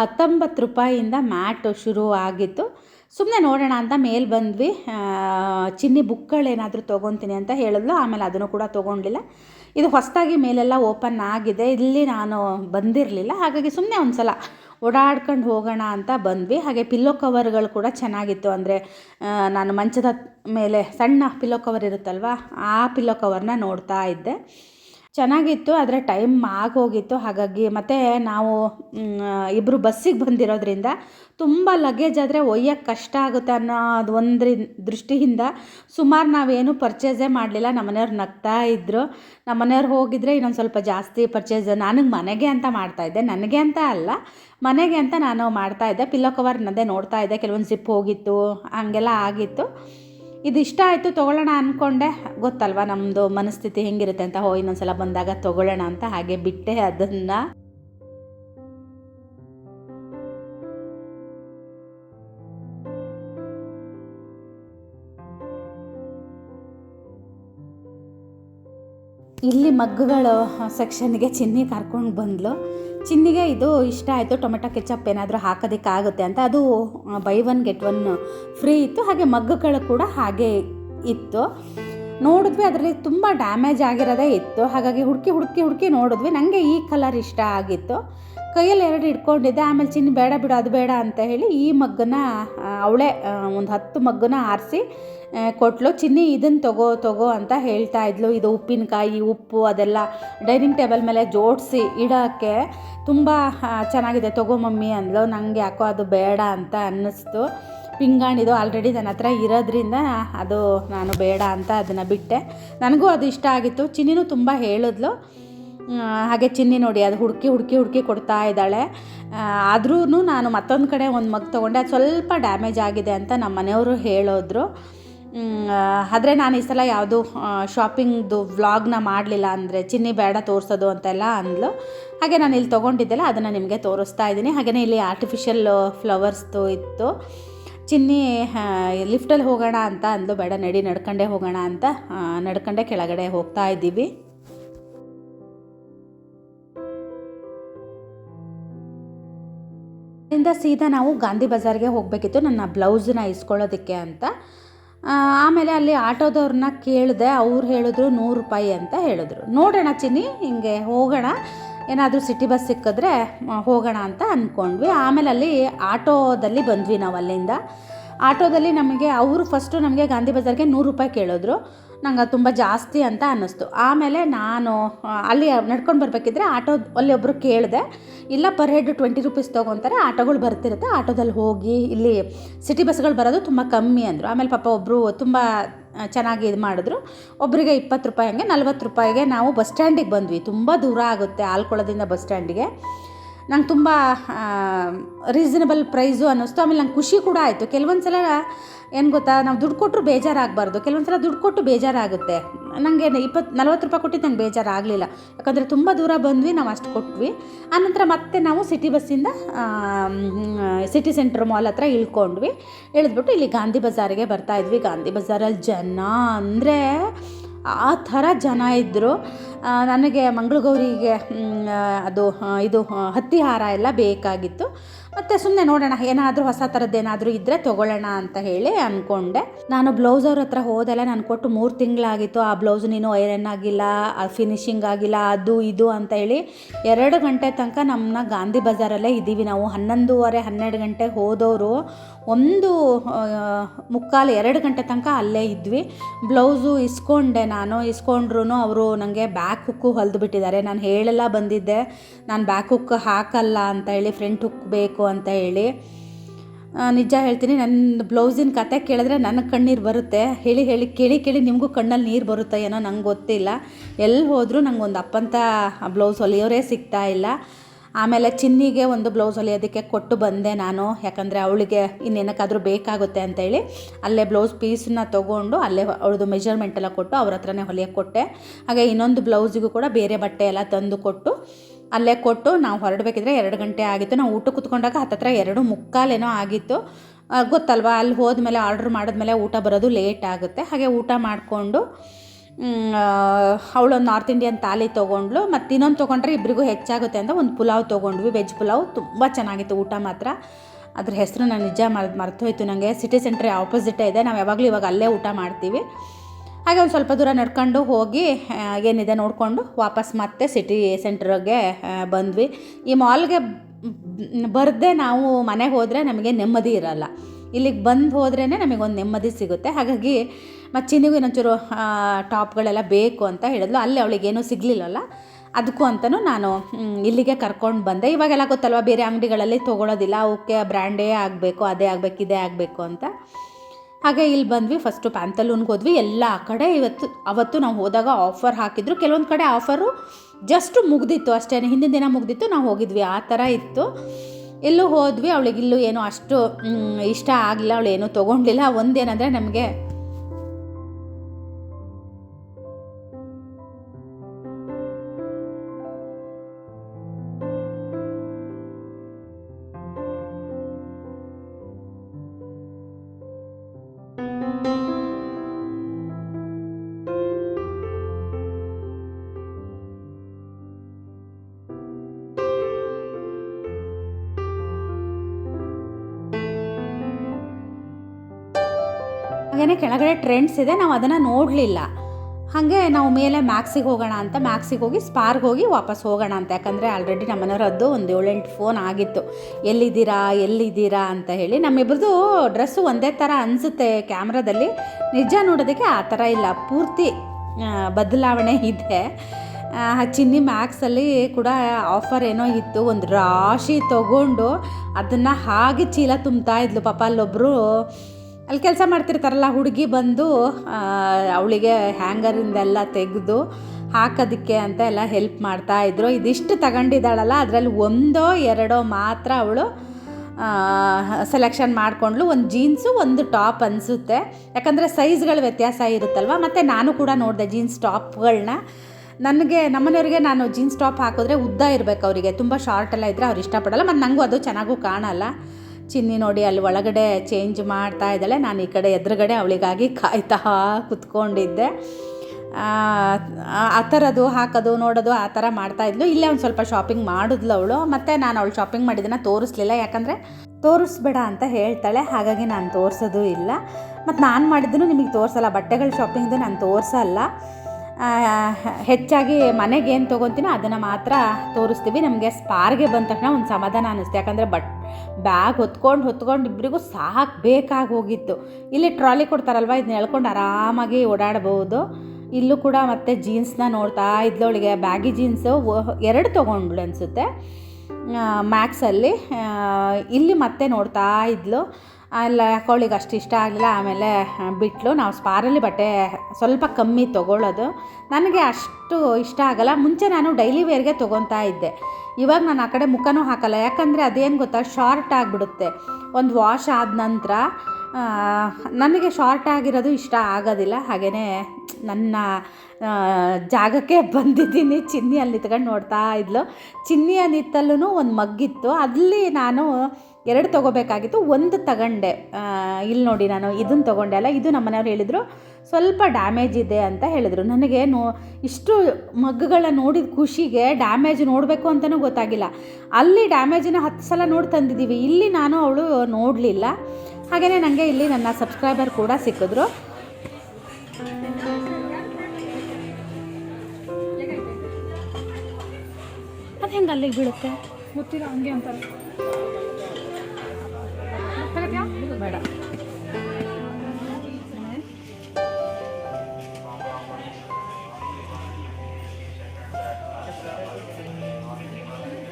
ಹತ್ತೊಂಬತ್ತು ರೂಪಾಯಿಯಿಂದ ಮ್ಯಾಟ್ ಶುರು ಆಗಿತ್ತು. ಸುಮ್ಮನೆ ನೋಡೋಣ ಅಂತ ಮೇಲೆ ಬಂದ್ವಿ. ಚಿನ್ನಿ ಬುಕ್ಗಳೇನಾದರೂ ತೊಗೊತೀನಿ ಅಂತ ಹೇಳಿದ್ಲು. ಆಮೇಲೆ ಅದನ್ನು ಕೂಡ ತೊಗೊಂಡಿಲ್ಲ. ಇದು ಹೊಸದಾಗಿ ಮೇಲೆಲ್ಲ ಓಪನ್ ಆಗಿದೆ. ಇಲ್ಲಿ ನಾನು ಬಂದಿರಲಿಲ್ಲ. ಹಾಗಾಗಿ ಸುಮ್ಮನೆ ಒಂದು ಸಲ ಓಡಾಡ್ಕೊಂಡು ಹೋಗೋಣ ಅಂತ ಬಂದ್ವಿ. ಹಾಗೆ ಪಿಲ್ಲೋ ಕವರ್ಗಳು ಕೂಡ ಚೆನ್ನಾಗಿತ್ತು. ಅಂದರೆ ನಾನು ಮಂಚದ ಮೇಲೆ ಸಣ್ಣ ಪಿಲ್ಲೋ ಕವರ್ ಇರುತ್ತಲ್ವ, ಆ ಪಿಲ್ಲೋ ಕವರ್ನ ನೋಡ್ತಾ ಇದ್ದೆ. ಚೆನ್ನಾಗಿತ್ತು, ಆದರೆ ಟೈಮ್ ಆಗೋಗಿತ್ತು. ಹಾಗಾಗಿ ಮತ್ತು ನಾವು ಇಬ್ಬರು ಬಸ್ಸಿಗೆ ಬಂದಿರೋದ್ರಿಂದ ತುಂಬ ಲಗೇಜ್ ಆದರೆ ಒಯ್ಯೋಕ್ಕೆ ಕಷ್ಟ ಆಗುತ್ತೆ ಅನ್ನೋ ಅದು ಒಂದ್ರ, ದೃಷ್ಟಿಯಿಂದ ಸುಮಾರು ನಾವೇನು ಪರ್ಚೇಸೇ ಮಾಡಲಿಲ್ಲ. ನಮ್ಮನೆಯವ್ರು ನಗ್ತಾ ಇದ್ದರು ನಮ್ಮನೆಯವ್ರು ಹೋಗಿದ್ರೆ ಇನ್ನೊಂದು ಸ್ವಲ್ಪ ಜಾಸ್ತಿ ಪರ್ಚೇಸ್ ನನಗೆ ಮನೆಗೆ ಅಂತ ಮಾಡ್ತಾಯಿದ್ದೆ ನನಗೆ ಅಂತ ಅಲ್ಲ, ಮನೆಗೆ ಅಂತ ನಾನು ಮಾಡ್ತಾಯಿದ್ದೆ ಪಿಲ್ಲೋ ಕವರ್ ನದೇ ನೋಡ್ತಾ ಇದ್ದೆ. ಕೆಲವೊಂದು ಜಿಪ್ ಹೋಗಿತ್ತು, ಹಂಗೆಲ್ಲ ಆಗಿತ್ತು. ಇದು ಇಷ್ಟ ಆಯಿತು ತೊಗೊಳ್ಳೋಣ ಅಂದ್ಕೊಂಡೆ ಗೊತ್ತಲ್ವ ನಮ್ಮದು ಮನಸ್ಥಿತಿ ಹೇಗಿರುತ್ತೆ ಅಂತ, ಹೋ, ಇನ್ನೊಂದ್ಸಲ ಬಂದಾಗ ತೊಗೊಳ್ಳೋಣ ಅಂತ ಹಾಗೆ ಬಿಟ್ಟೆ ಅದನ್ನು. ಇಲ್ಲಿ ಮಗ್ಗುಗಳು ಸೆಕ್ಷನ್ಗೆ ಚಿನ್ನಿ ಕರ್ಕೊಂಡು ಬಂದ್ಲು. ಚಿನ್ನಿಗೆ ಇದು ಇಷ್ಟ ಆಯಿತು, ಟೊಮೆಟೊ ಕೆಚಪ್ ಏನಾದರೂ ಹಾಕೋದಕ್ಕಾಗುತ್ತೆ ಅಂತ. ಅದು buy one get one free ಇತ್ತು. ಹಾಗೆ ಮಗ್ಗುಗಳು ಕೂಡ ಹಾಗೆ ಇತ್ತು. ನೋಡಿದ್ವಿ, ಅದರಲ್ಲಿ ತುಂಬ ಡ್ಯಾಮೇಜ್ ಆಗಿರೋದೇ ಇತ್ತು. ಹಾಗಾಗಿ ಹುಡುಕಿ ಹುಡುಕಿ ಹುಡುಕಿ ನೋಡಿದ್ವಿ. ನನಗೆ ಈ ಕಲರ್ ಇಷ್ಟ ಆಗಿತ್ತು. ಕೈಯಲ್ಲಿ ಎರಡು ಇಟ್ಕೊಂಡಿದ್ದೆ ಆಮೇಲೆ ಚಿನ್ನಿ ಬೇಡ ಬಿಡು, ಅದು ಬೇಡ ಅಂತ ಹೇಳಿ ಈ ಮಗ್ಗನ ಅವಳೇ ಒಂದು ಹತ್ತು ಮಗ್ಗನ ಆರಿಸಿ ಕೊಟ್ಲು. ಚಿನ್ನಿ ಇದನ್ನು ತಗೋ ತಗೋ ಅಂತ ಹೇಳ್ತಾ ಇದ್ಲು. ಇದು ಉಪ್ಪಿನಕಾಯಿ, ಉಪ್ಪು ಅದೆಲ್ಲ ಡೈನಿಂಗ್ ಟೇಬಲ್ ಮೇಲೆ ಜೋಡಿಸಿ ಇಡೋಕ್ಕೆ ತುಂಬ ಚೆನ್ನಾಗಿದೆ. ತಗೋ ಮಮ್ಮಿ ಅಂದ್ಲು. ನನಗೆ ಯಾಕೋ ಅದು ಬೇಡ ಅಂತ ಅನ್ನಿಸ್ತು. ಪಿಂಗಾಣಿದು ಆಲ್ರೆಡಿ ನನ್ನ ಹತ್ರ ಇರೋದ್ರಿಂದ ಅದು ನಾನು ಬೇಡ ಅಂತ ಅದನ್ನು ಬಿಟ್ಟೆ. ನನಗೂ ಅದು ಇಷ್ಟ ಆಗಿತ್ತು. ಚಿನ್ನಿನೂ ತುಂಬ ಹೇಳಿದ್ಲು. ಹಾಗೆ ಚಿನ್ನಿ ನೋಡಿ, ಅದು ಹುಡುಕಿ ಹುಡುಕಿ ಹುಡುಕಿ ಕೊಡ್ತಾ ಇದ್ದಾಳೆ. ಆದ್ರೂ ನಾನು ಮತ್ತೊಂದು ಕಡೆ ಒಂದು ಮಗ್ ತೊಗೊಂಡೆ, ಅದು ಸ್ವಲ್ಪ ಡ್ಯಾಮೇಜ್ ಆಗಿದೆ ಅಂತ ನಮ್ಮ ಮನೆಯವರು ಹೇಳೋದ್ರು. ಆದರೆ ನಾನು ಈ ಸಲ ಯಾವುದು ಶಾಪಿಂಗ್ದು ವ್ಲಾಗ್ನ ಮಾಡಲಿಲ್ಲ ಅಂದರೆ ಚಿನ್ನಿ ಬೇಡ ತೋರಿಸೋದು ಅಂತೆಲ್ಲ ಅಂದ್ಲು. ಹಾಗೆ ನಾನು ಇಲ್ಲಿ ತೊಗೊಂಡಿದ್ದೆಲ್ಲ, ಅದನ್ನು ನಿಮಗೆ ತೋರಿಸ್ತಾ ಇದ್ದೀನಿ. ಹಾಗೆಯೇ ಇಲ್ಲಿ ಆರ್ಟಿಫಿಷಿಯಲ್ ಫ್ಲವರ್ಸ್ದು ಇತ್ತು. ಚಿನ್ನಿ ಲಿಫ್ಟಲ್ಲಿ ಹೋಗೋಣ ಅಂತ ಅಂದ್ಲು, ಬೇಡ, ನಡಿ, ನಡ್ಕೊಂಡೇ ಹೋಗೋಣ ಅಂತ ನಡ್ಕೊಂಡೇ ಕೆಳಗಡೆ ಹೋಗ್ತಾ ಇದ್ದೀವಿ. ಅಲ್ಲಿಂದ ಸೀದಾ ನಾವು ಗಾಂಧಿ ಬಜಾರ್ಗೆ ಹೋಗಬೇಕಿತ್ತು ನನ್ನ ಬ್ಲೌಸನ್ನ ಇಸ್ಕೊಳ್ಳೋದಕ್ಕೆ ಅಂತ. ಆಮೇಲೆ ಅಲ್ಲಿ ಆಟೋದವ್ರನ್ನ ಕೇಳಿದೆ ಅವ್ರು ಹೇಳಿದ್ರು ನೂರು ರೂಪಾಯಿ ಅಂತ ಹೇಳಿದ್ರು. ನೋಡೋಣ ಚಿನ್ನಿ, ಹಿಂಗೆ ಹೋಗೋಣ. ಏನಾದರೂ ಸಿಟಿ ಬಸ್ ಸಿಕ್ಕಿದ್ರೆ ಹೋಗೋಣ ಅಂತ ಅಂದ್ಕೊಂಡ್ವಿ ಆಮೇಲೆ ಅಲ್ಲಿ ಆಟೋದಲ್ಲಿ ಬಂದ್ವಿ ನಾವು ಅಲ್ಲಿಂದ ಆಟೋದಲ್ಲಿ ನಮಗೆ, ಅವರು ಫಸ್ಟು ನಮಗೆ ಗಾಂಧಿ ಬಜಾರ್ಗೆ ನೂರು ರೂಪಾಯಿ ಕೇಳಿದ್ರು. ನಂಗೆ ತುಂಬ ಜಾಸ್ತಿ ಅಂತ ಅನ್ನಿಸ್ತು. ಆಮೇಲೆ ನಾನು ಅಲ್ಲಿ ನಡ್ಕೊಂಡು ಬರಬೇಕಿದ್ರೆ ಆಟೋ ಅಲ್ಲಿ ಒಬ್ಬರು ಕೇಳಿದೆ, ಇಲ್ಲ ಪರ್ ಹೆಡ್ ಟ್ವೆಂಟಿ ರುಪೀಸ್ ತೊಗೊತಾರೆ ಆಟೋಗಳು ಬರ್ತಿರುತ್ತೆ, ಆಟೋದಲ್ಲಿ ಹೋಗಿ ಇಲ್ಲಿ ಸಿಟಿ ಬಸ್ಗಳು ಬರೋದು ತುಂಬ ಕಮ್ಮಿ ಅಂದರು. ಆಮೇಲೆ ಪಾಪ ಒಬ್ಬರು ತುಂಬ ಚೆನ್ನಾಗಿ ಇದು ಮಾಡಿದ್ರು. ಒಬ್ಬರಿಗೆ ಇಪ್ಪತ್ತು ರೂಪಾಯಿ ಹಂಗೆ, ನಲ್ವತ್ತು ರೂಪಾಯಿಗೆ ನಾವು ಬಸ್ ಸ್ಟ್ಯಾಂಡಿಗೆ ಬಂದ್ವಿ. ತುಂಬ ದೂರ ಆಗುತ್ತೆ ಆಲ್ಕೊಳದಿಂದ ಬಸ್ ಸ್ಟ್ಯಾಂಡಿಗೆ. ನಂಗೆ ತುಂಬ ರೀಸನಬಲ್ ಪ್ರೈಸು ಅನ್ನಿಸ್ತು. ಆಮೇಲೆ ನಂಗೆ ಖುಷಿ ಕೂಡ ಆಯಿತು. ಕೆಲವೊಂದು ಸಲ ಏನು ಗೊತ್ತಾ, ನಾವು ದುಡ್ಡು ಕೊಟ್ಟರು ಬೇಜಾರಾಗಬಾರ್ದು. ಕೆಲವೊಂದು ಸಲ ದುಡ್ಡು ಕೊಟ್ಟು ಬೇಜಾರಾಗುತ್ತೆ. ನನಗೆ ಇಪ್ಪತ್ತು ನಲ್ವತ್ತು ರೂಪಾಯಿ ಕೊಟ್ಟಿದ್ದು ನಂಗೆ ಬೇಜಾರಾಗಲಿಲ್ಲ. ಯಾಕಂದರೆ ತುಂಬ ದೂರ ಬಂದ್ವಿ, ನಾವು ಅಷ್ಟು ಕೊಟ್ವಿ. ಆನಂತರ ಮತ್ತೆ ನಾವು ಸಿಟಿ ಬಸ್ಸಿಂದ ಸಿಟಿ ಸೆಂಟ್ರ್ ಮಾಲ್ ಹತ್ರ ಇಳ್ಕೊಂಡ್ವಿ. ಇಳಿದ್ಬಿಟ್ಟು ಇಲ್ಲಿ ಗಾಂಧಿ ಬಜಾರಿಗೆ ಬರ್ತಾ ಇದ್ವಿ. ಗಾಂಧಿ ಬಜಾರಲ್ಲಿ ಜನ ಅಂದರೆ ಆ ಥರ ಜನ ಇದ್ದರು ನನಗೆ ಮಂಗಳಗೌರಿಗೆ ಅದು ಇದು ಹತ್ತಿಹಾರ ಹತ್ತಿ ಹಾರ ಎಲ್ಲ ಬೇಕಾಗಿತ್ತು. ಮತ್ತು ಸುಮ್ಮನೆ ನೋಡೋಣ, ಏನಾದರೂ ಹೊಸ ಥರದ್ದು ಏನಾದರೂ ಇದ್ದರೆ ತೊಗೊಳ್ಳೋಣ ಅಂತ ಹೇಳಿ ಅಂದ್ಕೊಂಡೆ ನಾನು ಬ್ಲೌಸ್ ಅವ್ರ ಹತ್ರ ಹೋದೆಲ್ಲ ನಾನು ಕೊಟ್ಟು ಮೂರು ತಿಂಗಳಾಗಿತ್ತು. ಆ ಬ್ಲೌಸ್ ನೀನು ಐರನ್ ಆಗಿಲ್ಲ ಫಿನಿಶಿಂಗ್ ಆಗಿಲ್ಲ, ಅದು ಇದು ಅಂತ ಹೇಳಿ ಎರಡು ಗಂಟೆ ತನಕ ನಮ್ಮನ್ನ ಗಾಂಧಿ ಬಜಾರಲ್ಲೇ ಇದ್ದೀವಿ ನಾವು. ಹನ್ನೊಂದೂವರೆ, ಹನ್ನೆರಡು ಗಂಟೆ ಹೋದವರು ಒಂದು ಮುಕ್ಕಾಲು ಎರಡು ಗಂಟೆ ತನಕ ಅಲ್ಲೇ ಇದ್ವಿ. ಬ್ಲೌಸು ಇಸ್ಕೊಂಡೆ ನಾನು. ಇಸ್ಕೊಂಡ್ರು ಅವರು ನನಗೆ ಬ್ಯಾಕ್ ಹುಕ್ಕು ಹೊಲಿದು ಬಿಟ್ಟಿದ್ದಾರೆ. ನಾನು ಹೇಳೆಲ್ಲ ಬಂದಿದ್ದೆ. ನಾನು ಬ್ಯಾಕ್ ಹುಕ್ ಹಾಕಲ್ಲ ಅಂತ ಹೇಳಿ ಫ್ರಂಟ್ ಹುಕ್ ಬೇಕು ಅಂತ ಹೇಳಿ ನಿಜ ಹೇಳ್ತೀನಿ ನನ್ನ ಬ್ಲೌಸಿನ ಕತೆ ಕೇಳಿದ್ರೆ ನನಗೆ ಕಣ್ಣೀರು ಬರುತ್ತೆ. ಹೇಳಿ ಹೇಳಿ, ಕೇಳಿ ಕೇಳಿ ನಿಮಗೂ ಕಣ್ಣಲ್ಲಿ ನೀರು ಬರುತ್ತೆ ಏನೋ ನಂಗೆ ಗೊತ್ತಿಲ್ಲ. ಎಲ್ಲಿ ಹೋದರೂ ನಂಗೆ ಒಂದು ಅಪ್ಪಂತ ಬ್ಲೌಸ್ ಹೊಲಿಯೋರೇ ಸಿಗ್ತಾ ಇಲ್ಲ. ಆಮೇಲೆ ಚಿನ್ನಿಗೆ ಒಂದು ಬ್ಲೌಸ್ ಹೊಲಿಯೋದಕ್ಕೆ ಕೊಟ್ಟು ಬಂದೆ ನಾನು. ಯಾಕಂದರೆ ಅವಳಿಗೆ ಇನ್ನೇನಕ್ಕಾದರೂ ಬೇಕಾಗುತ್ತೆ ಅಂತೇಳಿ ಅಲ್ಲೇ ಬ್ಲೌಸ್ ಪೀಸನ್ನ ತೊಗೊಂಡು ಅಲ್ಲೇ ಅವಳದು ಮೆಜರ್ಮೆಂಟ್ ಎಲ್ಲ ಕೊಟ್ಟು ಅವ್ರ ಹತ್ರನೇ ಹೊಲಿಯೋಕ್ಕೆ ಕೊಟ್ಟೆ. ಹಾಗೆ ಇನ್ನೊಂದು ಬ್ಲೌಸಿಗೂ ಕೂಡ ಬೇರೆ ಬಟ್ಟೆ ಎಲ್ಲ ತಂದು ಕೊಟ್ಟು ಅಲ್ಲೇ ಕೊಟ್ಟು ನಾವು ಹೊರಡಬೇಕಿದ್ರೆ ಎರಡು ಗಂಟೆ ಆಗಿತ್ತು. ನಾವು ಊಟ ಕುತ್ಕೊಂಡಾಗ ಹತ್ತತ್ರ ಎರಡು ಮುಕ್ಕಾಲೇನೋ ಆಗಿತ್ತು. ಗೊತ್ತಲ್ವಾ? ಅಲ್ಲಿ ಹೋದ್ಮೇಲೆ ಆರ್ಡ್ರ್ ಮಾಡಿದ್ಮೇಲೆ ಊಟ ಬರೋದು ಲೇಟ್ ಆಗುತ್ತೆ. ಹಾಗೆ ಊಟ ಮಾಡಿಕೊಂಡು ಅವಳೊಂದು ನಾರ್ತ್ ಇಂಡಿಯನ್ ತಾಲಿ ತೊಗೊಂಡ್ಳು. ಮತ್ತು ಇನ್ನೊಂದು ತೊಗೊಂಡ್ರೆ ಇಬ್ಬರಿಗೂ ಹೆಚ್ಚಾಗುತ್ತೆ ಅಂತ ಒಂದು ಪುಲಾವ್ ತೊಗೊಂಡ್ವಿ. ವೆಜ್ ಪುಲಾವ್ ತುಂಬ ಚೆನ್ನಾಗಿತ್ತು ಊಟ ಮಾತ್ರ. ಅದ್ರ ಹೆಸರು ನಾನು ನಿಜ ಮರ್, ಮರ್ತೋಯ್ತು ನನಗೆ ಸಿಟಿ ಸೆಂಟ್ರ್ ಆಪೋಸಿಟೇ ಇದೆ. ನಾವು ಯಾವಾಗಲೂ ಇವಾಗ ಅಲ್ಲೇ ಊಟ ಮಾಡ್ತೀವಿ. ಹಾಗೆ ಒಂದು ಸ್ವಲ್ಪ ದೂರ ನಡ್ಕೊಂಡು ಹೋಗಿ ಏನಿದೆ ನೋಡಿಕೊಂಡು ವಾಪಸ್ ಮತ್ತೆ ಸಿಟಿ ಸೆಂಟ್ರಗೆ ಬಂದ್ವಿ. ಈ ಮಾಲ್ಗೆ ಬರದೆ ನಾವು ಮನೆಗೆ ಹೋದರೆ ನಮಗೆ ನೆಮ್ಮದಿ ಇರಲ್ಲ. ಇಲ್ಲಿಗೆ ಬಂದು ಹೋದ್ರೇ ನಮಗೊಂದು ನೆಮ್ಮದಿ ಸಿಗುತ್ತೆ. ಹಾಗಾಗಿ ಮತ್ತು ಚಿನ್ನಿಗೂ ಇನ್ನೊಂಚೂರು ಟಾಪ್ಗಳೆಲ್ಲ ಬೇಕು ಅಂತ ಹೇಳಿದ್ಲು. ಅಲ್ಲಿ ಅವಳಿಗೇನೂ ಸಿಗಲಿಲ್ಲಲ್ಲ. ಅದಕ್ಕೂ ಅಂತಲೂ ನಾನು ಇಲ್ಲಿಗೆ ಕರ್ಕೊಂಡು ಬಂದೆ. ಇವಾಗೆಲ್ಲ ಗೊತ್ತಲ್ವ, ಬೇರೆ ಅಂಗಡಿಗಳಲ್ಲಿ ತೊಗೊಳೋದಿಲ್ಲ. ಅವಕ್ಕೆ ಬ್ರ್ಯಾಂಡೇ ಆಗಬೇಕು, ಅದೇ ಆಗಬೇಕು, ಇದೇ ಆಗಬೇಕು ಅಂತ. ಹಾಗೆ ಇಲ್ಲಿ ಬಂದ್ವಿ ಫಸ್ಟು ಪ್ಯಾಂತಲೂನ್ಗೆ ಹೋದ್ವಿ. ಎಲ್ಲ ಕಡೆ ಇವತ್ತು, ಅವತ್ತು ನಾವು ಹೋದಾಗ ಆಫರ್ ಹಾಕಿದ್ರು. ಕೆಲವೊಂದು ಕಡೆ ಆಫರು ಜಸ್ಟ್ ಮುಗ್ದಿತ್ತು ಅಷ್ಟೇ, ಹಿಂದಿನ ದಿನ ಮುಗ್ದಿತ್ತು, ನಾವು ಹೋಗಿದ್ವಿ. ಆ ಥರ ಇತ್ತು. ಎಲ್ಲೂ ಹೋದ್ವಿ. ಅವಳಿಗೆ ಇಲ್ಲೂ ಏನೋ ಅಷ್ಟು ಇಷ್ಟ ಆಗಲಿಲ್ಲ, ಅವಳು ಏನೂ ತೊಗೊಂಡಿಲ್ಲ. ಒಂದೇನಂದರೆ ನಮಗೆ ಕೆಳಗಡೆ ಟ್ರೆಂಡ್ಸ್ ಇದೆ, ನಾವು ಅದನ್ನು ನೋಡಲಿಲ್ಲ. ಹಾಗೆ ನಾವು ಮೇಲೆ ಮ್ಯಾಕ್ಸಿಗೆ ಹೋಗೋಣ ಅಂತ ಮ್ಯಾಕ್ಸಿಗೆ ಹೋಗಿ ಸ್ಪಾರ್ಗೆ ಹೋಗಿ ವಾಪಸ್ ಹೋಗೋಣ ಅಂತ. ಯಾಕಂದರೆ ಆಲ್ರೆಡಿ ನಮ್ಮ ಮನೆಯವರದ್ದು ಒಂದು ಏಳೆಂಟು ಫೋನ್ ಆಗಿತ್ತು. ಎಲ್ಲಿದ್ದೀರಾ ಎಲ್ಲಿದ್ದೀರಾ ಅಂತ ಹೇಳಿ ನಮ್ಮಿಬ್ರದ್ದು ಡ್ರೆಸ್ಸು ಒಂದೇ ಥರ ಅನಿಸುತ್ತೆ ಕ್ಯಾಮ್ರಾದಲ್ಲಿ ನಿಜ ನೋಡೋದಕ್ಕೆ ಆ ಥರ ಇಲ್ಲ. ಪೂರ್ತಿ ಬದಲಾವಣೆ ಇದೆ. ಚಿನ್ನಿ ಮ್ಯಾಕ್ಸಲ್ಲಿ ಕೂಡ ಆಫರ್ ಏನೋ ಇತ್ತು. ಒಂದು ರಾಶಿ ತಗೊಂಡು ಅದನ್ನು ಹಾಗೆ ಚೀಲ ತುಂಬ್ತಾ ಇದ್ಲು. ಪಾಪ ಅಲ್ಲೊಬ್ಬರು ಅಲ್ಲಿ ಕೆಲಸ ಮಾಡ್ತಿರ್ತಾರಲ್ಲ, ಹುಡುಗಿ ಬಂದು ಅವಳಿಗೆ ಹ್ಯಾಂಗರಿಂದೆಲ್ಲ ತೆಗೆದು ಹಾಕೋದಕ್ಕೆ ಅಂತ ಎಲ್ಲ ಹೆಲ್ಪ್ ಮಾಡ್ತಾ ಇದ್ರು. ಇದಿಷ್ಟು ತಗೊಂಡಿದ್ದಾಳಲ್ಲ, ಅದರಲ್ಲಿ ಒಂದೋ ಎರಡೋ ಮಾತ್ರ ಅವಳು ಸೆಲೆಕ್ಷನ್ ಮಾಡಿಕೊಂಡ್ಳು. ಒಂದು ಜೀನ್ಸು ಒಂದು ಟಾಪ್ ಅನಿಸುತ್ತೆ. ಯಾಕಂದರೆ ಸೈಜ್ಗಳು ವ್ಯತ್ಯಾಸ ಇರುತ್ತಲ್ವ? ಮತ್ತು ನಾನು ಕೂಡ ನೋಡಿದೆ ಜೀನ್ಸ್ ಟಾಪ್ಗಳನ್ನ ನನಗೆ, ನಮ್ಮನೆಯವ್ರಿಗೆ ನಾನು ಜೀನ್ಸ್ ಟಾಪ್ ಹಾಕಿದ್ರೆ ಉದ್ದ ಇರಬೇಕು ಅವರಿಗೆ. ತುಂಬ ಶಾರ್ಟ್ ಎಲ್ಲ ಇದ್ದರೆ ಅವ್ರು ಇಷ್ಟಪಡಲ್ಲ ಮತ್ತು ನನಗೂ ಅದು ಚೆನ್ನಾಗೂ ಕಾಣಲ್ಲ. ಚಿನ್ನಿ ನೋಡಿ ಅಲ್ಲಿ ಒಳಗಡೆ ಚೇಂಜ್ ಮಾಡ್ತಾ ಇದ್ದಾಳೆ. ನಾನು ಈ ಕಡೆ ಎದುರುಗಡೆ ಅವಳಿಗಾಗಿ ಕಾಯ್ತಾ ಕುತ್ಕೊಂಡಿದ್ದೆ. ಆ, ಥರದ್ದು ಹಾಕೋದು ನೋಡೋದು ಆ ಥರ ಮಾಡ್ತಾಯಿದ್ಲು ಇಲ್ಲೇ ಒಂದು ಸ್ವಲ್ಪ ಶಾಪಿಂಗ್ ಮಾಡಿದ್ಲು ಅವಳು. ಮತ್ತು ನಾನು ಅವಳು ಶಾಪಿಂಗ್ ಮಾಡಿದ್ದನ್ನು ತೋರಿಸ್ಲಿಲ್ಲ. ಯಾಕಂದರೆ ತೋರಿಸ್ಬೇಡ ಅಂತ ಹೇಳ್ತಾಳೆ. ಹಾಗಾಗಿ ನಾನು ತೋರಿಸೋದು ಇಲ್ಲ. ಮತ್ತು ನಾನು ಮಾಡಿದ್ದನ್ನು ನಿಮಗೆ ತೋರಿಸಲ್ಲ. ಬಟ್ಟೆಗಳ ಶಾಪಿಂಗ್ದು ನಾನು ತೋರಿಸಲ್ಲ. ಹೆಚ್ಚಾಗಿ ಮನೆಗೆ ಏನು ತೊಗೊತೀನೋ ಅದನ್ನು ಮಾತ್ರ ತೋರಿಸ್ತೀವಿ. ನಮಗೆ ಸ್ಪಾರ್ಗೆ ಬಂದ ತಕ್ಷಣ ಒಂದು ಸಮಾಧಾನ ಅನ್ನಿಸ್ತು ಯಾಕಂದರೆ ಬಟ್ ಬ್ಯಾಗ್ ಹೊತ್ಕೊಂಡು ಹೊತ್ಕೊಂಡು ಇಬ್ಬರಿಗೂ ಸಾಕು ಬೇಕಾಗಿ ಹೋಗಿತ್ತು. ಇಲ್ಲಿ ಟ್ರಾಲಿ ಕೊಡ್ತಾರಲ್ವ ಇದನ್ನ ಎಳ್ಕೊಂಡು ಆರಾಮಾಗಿ ಓಡಾಡ್ಬೋದು. ಇಲ್ಲೂ ಕೂಡ ಮತ್ತೆ ಜೀನ್ಸ್ನ ನೋಡ್ತಾ ಇದ್ಲವಳಿಗೆ, ಬ್ಯಾಗಿ ಜೀನ್ಸು ಎರಡು ತೊಗೊಂಡ್ಳು ಅನಿಸುತ್ತೆ. ಮ್ಯಾಕ್ಸಲ್ಲಿ. ಇಲ್ಲಿ ಮತ್ತೆ ನೋಡ್ತಾ ಇದ್ಲು. ಅಲ್ಲ, ಕೋಳಿಗೆ ಅಷ್ಟು ಇಷ್ಟ ಆಗಲಿಲ್ಲ. ಆಮೇಲೆ ಬಿಟ್ಲು. ನಾವು ಸ್ಪಾರಲ್ಲಿ ಬಟ್ಟೆ ಸ್ವಲ್ಪ ಕಮ್ಮಿ ತೊಗೊಳ್ಳೋದು. ನನಗೆ ಅಷ್ಟು ಇಷ್ಟ ಆಗಲ್ಲ. ಮುಂಚೆ ನಾನು ಡೈಲಿ ವೇರ್ಗೆ ತೊಗೊತಾ ಇದ್ದೆ. ಇವಾಗ ನಾನು ಆ ಕಡೆ ಮುಖನೂ ಹಾಕಲ್ಲ. ಯಾಕಂದರೆ ಅದೇನು ಗೊತ್ತಾ? ಶಾರ್ಟ್ ಆಗಿಬಿಡುತ್ತೆ. ಒಂದು ವಾಶ್ ಆದ ನಂತರ ನನಗೆ ಶಾರ್ಟ್ ಆಗಿರೋದು ಇಷ್ಟ ಆಗೋದಿಲ್ಲ. ಹಾಗೆಯೇ ನನ್ನ ಜಾಗಕ್ಕೆ ಬಂದಿದ್ದೀನಿ. ಚಿನ್ನಿ ಅಲ್ಲಿ ನಿಂತ್ಕೊಂಡು ನೋಡ್ತಾ ಇದ್ಲು. ಚಿನ್ನಿಯ ನಿತ್ತಲ್ಲೂ ಒಂದು ಮಗ್ಗಿತ್ತು. ಅಲ್ಲಿ ನಾನು ಎರಡು ತೊಗೋಬೇಕಾಗಿತ್ತು ಒಂದು ತಗೊಂಡೆ. ಇಲ್ಲಿ ನೋಡಿ ನಾನು ಇದನ್ನು ತೊಗೊಂಡೆ ಅಲ್ಲ ಇದು ನಮ್ಮ ಮನೆಯವ್ರು ಹೇಳಿದರು ಸ್ವಲ್ಪ ಡ್ಯಾಮೇಜ್ ಇದೆ ಅಂತ ಹೇಳಿದರು. ನನಗೆ ನೋ ಇಷ್ಟು ಮಗ್ಗುಗಳನ್ನ ನೋಡಿದ ಖುಷಿಗೆ ಡ್ಯಾಮೇಜ್ ನೋಡಬೇಕು ಅಂತಲೂ ಗೊತ್ತಾಗಿಲ್ಲ. ಅಲ್ಲಿ ಡ್ಯಾಮೇಜನ್ನ ಹತ್ತು ಸಲ ನೋಡಿ ತಂದಿದ್ದೀವಿ ಇಲ್ಲಿ ನಾನು ಅವಳು ನೋಡಲಿಲ್ಲ. ಹಾಗೆಯೇ ನನಗೆ ಇಲ್ಲಿ ನನ್ನ ಸಬ್ಸ್ಕ್ರೈಬರ್ ಕೂಡ ಸಿಕ್ಕಿದ್ರು. ಅದು ಹೆಂಗೆ ಅಲ್ಲಿಗೆ ಬೀಳುತ್ತೆ? ಗೊತ್ತಿಲ್ಲ ಹಂಗೆ ಅಂತಾರೆ.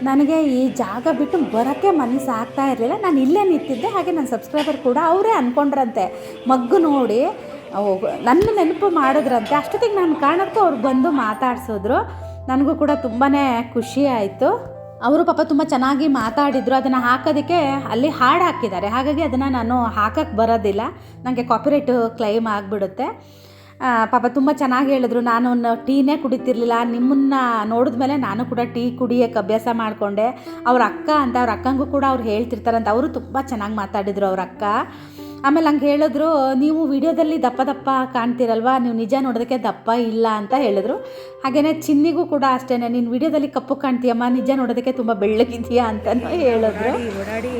ನನಗೆ ಈ ಜಾಗ ಬಿಟ್ಟು ಬರೋಕ್ಕೆ ಮನಸ್ಸು ಆಗ್ತಾ ಇರಲಿಲ್ಲ. ನಾನು ಇಲ್ಲೇ ನಿಂತಿದ್ದೆ. ಹಾಗೆ ನನ್ನ ಸಬ್ಸ್ಕ್ರೈಬರ್ ಕೂಡ ಅವರೇ ಅಂದ್ಕೊಂಡ್ರಂತೆ ಮಗ್ಗು ನೋಡಿ ನನ್ನ ನೆನಪು ಮಾಡಿದ್ರಂತೆ. ಅಷ್ಟೊತ್ತಿಗೆ ನಾನು ಕಾರಣಕ್ಕೂ ಅವ್ರು ಬಂದು ಮಾತಾಡಿಸಿದ್ರು. ನನಗೂ ಕೂಡ ತುಂಬಾ ಖುಷಿ ಆಯಿತು. ಅವರು ಪಾಪ ತುಂಬ ಚೆನ್ನಾಗಿ ಮಾತಾಡಿದರು. ಅದನ್ನು ಹಾಕೋದಕ್ಕೆ ಅಲ್ಲಿ ಹಾಡು ಹಾಕಿದ್ದಾರೆ. ಹಾಗಾಗಿ ಅದನ್ನು ನಾನು ಹಾಕಕ್ಕೆ ಬರೋದಿಲ್ಲ. ನನಗೆ ಕಾಪಿರೈಟ್ ಕ್ಲೈಮ್ ಆಗಿಬಿಡುತ್ತೆ. ಪಾಪ ತುಂಬ ಚೆನ್ನಾಗಿ ಹೇಳಿದ್ರು. ನಾನು ಟೀನೇ ಕುಡಿತಿರ್ಲಿಲ್ಲ. ನಿಮ್ಮನ್ನು ನೋಡಿದ್ಮೇಲೆ ನಾನು ಕೂಡ ಟೀ ಕುಡಿಯೋಕ್ಕೆ ಅಭ್ಯಾಸ ಮಾಡಿಕೊಂಡೆ. ಅವ್ರ ಅಕ್ಕ ಅಂತ, ಅವ್ರ ಅಕ್ಕಂಗೂ ಕೂಡ ಅವ್ರು ಹೇಳ್ತಿರ್ತಾರಂತ. ಅವರು ತುಂಬ ಚೆನ್ನಾಗಿ ಮಾತಾಡಿದರು ಅವ್ರ ಅಕ್ಕ. ಆಮೇಲೆ ಹಂಗೆ ಹೇಳಿದ್ರು, ನೀವು ವಿಡಿಯೋದಲ್ಲಿ ದಪ್ಪ ದಪ್ಪ ಕಾಣ್ತಿರಲ್ವಾ? ನೀವು ನಿಜ ನೋಡೋದಕ್ಕೆ ದಪ್ಪ ಇಲ್ಲ ಅಂತ ಹೇಳಿದ್ರು. ಹಾಗೆಯೇ ಚಿನ್ನಿಗೂ ಕೂಡ ಅಷ್ಟೇ ನೀನು ವಿಡಿಯೋದಲ್ಲಿ ಕಪ್ಪು ಕಾಣ್ತೀಯಮ್ಮ, ನಿಜ ನೋಡೋದಕ್ಕೆ ತುಂಬ ಬೆಳ್ಳಗಿದೆಯಾ? ಅಂತಲೂ ಹೇಳಿದ್ರು. ಓಡಾಡಿ.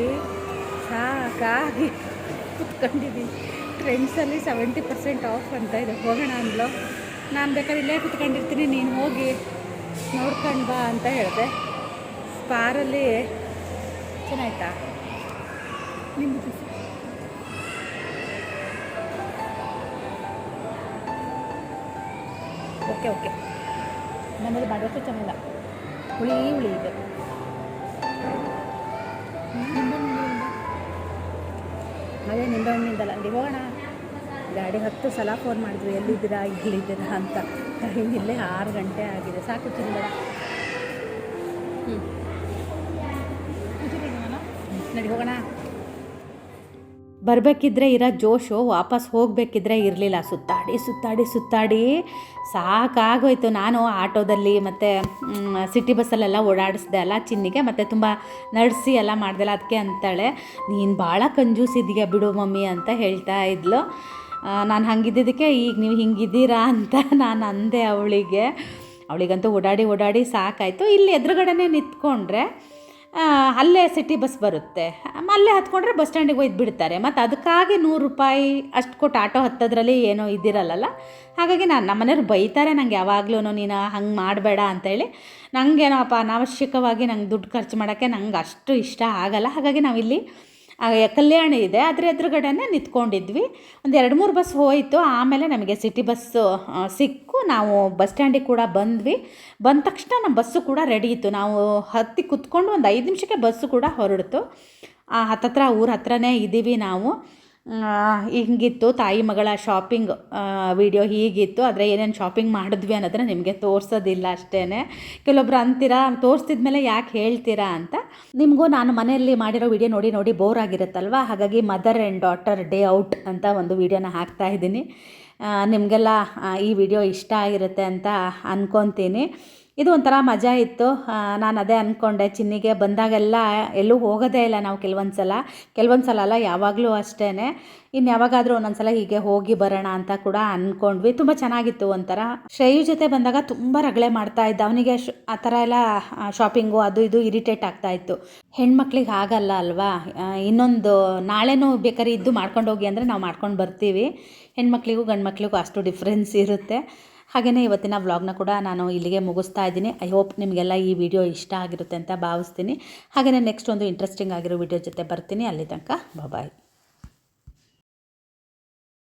ಸಾಕಾಗಿ ಕುತ್ಕೊಂಡಿದ್ದೀನಿ. ಟ್ರೆಂಡ್ಸಲ್ಲಿ ಸೆವೆಂಟಿ ಪರ್ಸೆಂಟ್ ಆಫ್ ಅಂತ ಇದೆ. ಹೋಗೋಣ ಅಂದ್ಲು. ನಾನು ಬೇಕಾದ್ರೆ ಇಲ್ಲೇ ಕುತ್ಕೊಂಡಿರ್ತೀನಿ, ನೀನು ಹೋಗಿ ನೋಡ್ಕೊಂಡು ಬಾ ಅಂತ ಹೇಳಿದೆ. ಸ್ಪಾರಲ್ಲಿ ಚೆನ್ನಾಯ್ತಾ? ನಿಮ್ಮದು ಓಕೆ ಓಕೆ. ನಮ್ಮದು ಮಾಡೋಕ್ಕೆ ಚೆನ್ನಾಗಿಲ್ಲ. ಹುಳಿ ಹುಳಿ ಇದೆ. ಅದೇ ನಿಂಬೆ ಹಣ್ಣಿಂದಲ್ಲ ಅಲ್ಲಿ ಹೋಗೋಣ. ಗಾಡಿ ಹತ್ತು ಸಲ ಫೋನ್ ಮಾಡಿದ್ರು, ಎಲ್ಲಿದ್ದೀರಾ ಎಲ್ಲಿದ್ದೀರಾ ಅಂತ. ಟೈಮ್ ಇಲ್ಲೇ ಆರು ಗಂಟೆ ಆಗಿದೆ. ಸಾಕು ಚಿನ್ನಬೇಡ ಹ್ಞೂ ನಡಿ, ಹೋಗೋಣ. ಬರಬೇಕಿದ್ರೆ ಇರೋ ಜೋಶು ವಾಪಸ್ ಹೋಗಬೇಕಿದ್ರೆ ಇರಲಿಲ್ಲ. ಸುತ್ತಾಡಿ ಸುತ್ತಾಡಿ ಸುತ್ತಾಡಿ ಸಾಕಾಗೋಯ್ತು. ನಾನು ಆಟೋದಲ್ಲಿ ಮತ್ತು ಸಿಟಿ ಬಸ್ಸಲ್ಲೆಲ್ಲ ಓಡಾಡಿಸ್ದೆ ಅಲ್ಲ ಚಿನ್ನಿಗೆ, ಮತ್ತು ತುಂಬ ನಡೆಸಿ ಎಲ್ಲ ಮಾಡ್ದೆಲ್ಲ. ಅದಕ್ಕೆ ಅಂತಾಳೆ, ನೀನು ಭಾಳ ಕಂಜೂಸ್ ಇದ್ದೀಯ ಬಿಡು ಮಮ್ಮಿ ಅಂತ ಹೇಳ್ತಾ ಇದ್ಲು. ನಾನು ಹಂಗಿದ್ದಿದ್ದಕ್ಕೆ ಈಗ ನೀವು ಹಿಂಗಿದ್ದೀರಾ ಅಂತ ನಾನು ಅಂದೆ ಅವಳಿಗೆ. ಅವಳಿಗಂತೂ ಓಡಾಡಿ ಓಡಾಡಿ ಸಾಕಾಯಿತು. ಇಲ್ಲಿ ಎದುರುಗಡೆನೇ ನಿಂತ್ಕೊಂಡ್ರೆ ಅಲ್ಲೇ ಸಿಟಿ ಬಸ್ ಬರುತ್ತೆ. ಅಲ್ಲೇ ಹತ್ಕೊಂಡ್ರೆ ಬಸ್ ಸ್ಟ್ಯಾಂಡಿಗೆ ಒಯ್ದು ಬಿಡ್ತಾರೆ ಮತ್ತು ಅದಕ್ಕಾಗಿ ನೂರು ರೂಪಾಯಿ ಅಷ್ಟು ಕೊಟ್ಟು ಆಟೋ ಹತ್ತೋದ್ರಲ್ಲಿ ಏನೋ ಇದ್ದಿರಲ್ಲಲ್ಲ ಹಾಗಾಗಿ ನಾನು ನಮ್ಮನೆಯವ್ರು ಬೈತಾರೆ ನಂಗೆ ಯಾವಾಗಲೂ ನೀನು ಹಂಗೆ ಮಾಡಬೇಡ ಅಂತೇಳಿ. ನನಗೇನೋಪ್ಪ ಅನಾವಶ್ಯಕವಾಗಿ ನಂಗೆ ದುಡ್ಡು ಖರ್ಚು ಮಾಡೋಕ್ಕೆ ನಂಗೆ ಅಷ್ಟು ಇಷ್ಟ ಆಗಲ್ಲ. ಹಾಗಾಗಿ ನಾವಿಲ್ಲಿ ಕಲ್ಯಾಣಿ ಇದೆ. ಅದರ ಎದುರುಗಡೆನೇ ನಿಂತ್ಕೊಂಡಿದ್ವಿ. ಒಂದು ಎರಡು ಮೂರು ಬಸ್ ಹೋಯಿತು. ಆಮೇಲೆ ನಮಗೆ ಸಿಟಿ ಬಸ್ಸು ಸಿಕ್ಕು. ನಾವು ಬಸ್ ಸ್ಟ್ಯಾಂಡಿಗೆ ಕೂಡ ಬಂದ್ವಿ. ಬಂದ ತಕ್ಷಣ ನಮ್ಮ ಬಸ್ಸು ಕೂಡ ರೆಡಿ ಇತ್ತು. ನಾವು ಹತ್ತಿ ಕುತ್ಕೊಂಡು ಒಂದು ಐದು ನಿಮಿಷಕ್ಕೆ ಬಸ್ಸು ಕೂಡ ಹೊರಡ್ತು. ಹತ್ತತ್ರ, ಊರ ಹತ್ರನೇ ಇದ್ದೀವಿ ನಾವು. ಹಿಂಗಿತ್ತು ತಾಯಿ ಮಗಳ ಶಾಪಿಂಗ್ ವಿಡಿಯೋ ಹೀಗಿತ್ತು. ಆದರೆ ಏನೇನು ಶಾಪಿಂಗ್ ಮಾಡಿದ್ವಿ ಅನ್ನೋದನ್ನ ನಿಮಗೆ ತೋರಿಸೋದಿಲ್ಲ ಅಷ್ಟೇ ಕೆಲವೊಬ್ರು ಅಂತೀರಾ ತೋರಿಸಿದ್ಮೇಲೆ ಯಾಕೆ ಹೇಳ್ತೀರಾ ಅಂತ. ನಿಮಗೂ ನಾನು ಮನೆಯಲ್ಲಿ ಮಾಡಿರೋ ವಿಡಿಯೋ ನೋಡಿ ನೋಡಿ ಬೋರ್ ಆಗಿರುತ್ತಲ್ವ? ಹಾಗಾಗಿ mother and daughter day out ಅಂತ ಒಂದು ವಿಡಿಯೋನ ಹಾಕ್ತಾ ಇದ್ದೀನಿ. ನಿಮಗೆಲ್ಲ ಈ ವಿಡಿಯೋ ಇಷ್ಟ ಆಗಿರುತ್ತೆ ಅಂತ ಅನ್ಕೊತೀನಿ. ಇದು ಒಂಥರ ಮಜಾ ಇತ್ತು. ನಾನು ಅದೇ ಅಂದ್ಕೊಂಡೆ ಚಿನ್ನಿಗೆ ಬಂದಾಗೆಲ್ಲ ಎಲ್ಲೂ ಹೋಗೋದೇ ಇಲ್ಲ ನಾವು ಕೆಲವೊಂದು ಸಲ ಕೆಲವೊಂದು ಸಲ ಅಲ್ಲ, ಯಾವಾಗಲೂ ಅಷ್ಟೇ ಇನ್ನು ಯಾವಾಗಾದರೂ ಒಂದೊಂದು ಸಲ ಹೀಗೆ ಹೋಗಿ ಬರೋಣ ಅಂತ ಕೂಡ ಅಂದ್ಕೊಂಡ್ವಿ ತುಂಬ ಚೆನ್ನಾಗಿತ್ತು ಒಂಥರ. ಶ್ರೇಯು ಜೊತೆ ಬಂದಾಗ ತುಂಬ ರಗಳೆ ಮಾಡ್ತಾ ಇದ್ದ. ಅವನಿಗೆ ಆ ಥರ ಎಲ್ಲ ಶಾಪಿಂಗು ಅದು ಇದು ಇರಿಟೇಟ್ ಆಗ್ತಾ ಇತ್ತು. ಹೆಣ್ಮಕ್ಳಿಗೆ ಆಗಲ್ಲ ಅಲ್ವಾ? ಇನ್ನೊಂದು, ನಾಳೆನೂ ಬೇಕಾದ್ರೆ ಇದ್ದು ಮಾಡ್ಕೊಂಡು ಹೋಗಿ ಅಂದರೆ ನಾವು ಮಾಡ್ಕೊಂಡು ಬರ್ತೀವಿ. ಹೆಣ್ಮಕ್ಳಿಗೂ ಗಂಡು ಮಕ್ಳಿಗೂ ಅಷ್ಟು ಡಿಫ್ರೆನ್ಸ್ ಇರುತ್ತೆ. ಹಾಗೆಯೇ ಇವತ್ತಿನ ವ್ಲಾಗ್ನ ಕೂಡ ನಾನು ಇಲ್ಲಿಗೆ ಮುಗಿಸ್ತಾ ಇದ್ದೀನಿ. ಐ ಹೋಪ್ ನಿಮಗೆಲ್ಲ ಈ ವಿಡಿಯೋ ಇಷ್ಟ ಆಗಿರುತ್ತೆ ಅಂತ ಭಾವಿಸ್ತೀನಿ. ಹಾಗೆಯೇ ನೆಕ್ಸ್ಟ್ ಒಂದು ಇಂಟ್ರೆಸ್ಟಿಂಗ್ ಆಗಿರೋ ವಿಡಿಯೋ ಜೊತೆ ಬರ್ತೀನಿ. ಅಲ್ಲಿ ತನಕ ಬಾಯ್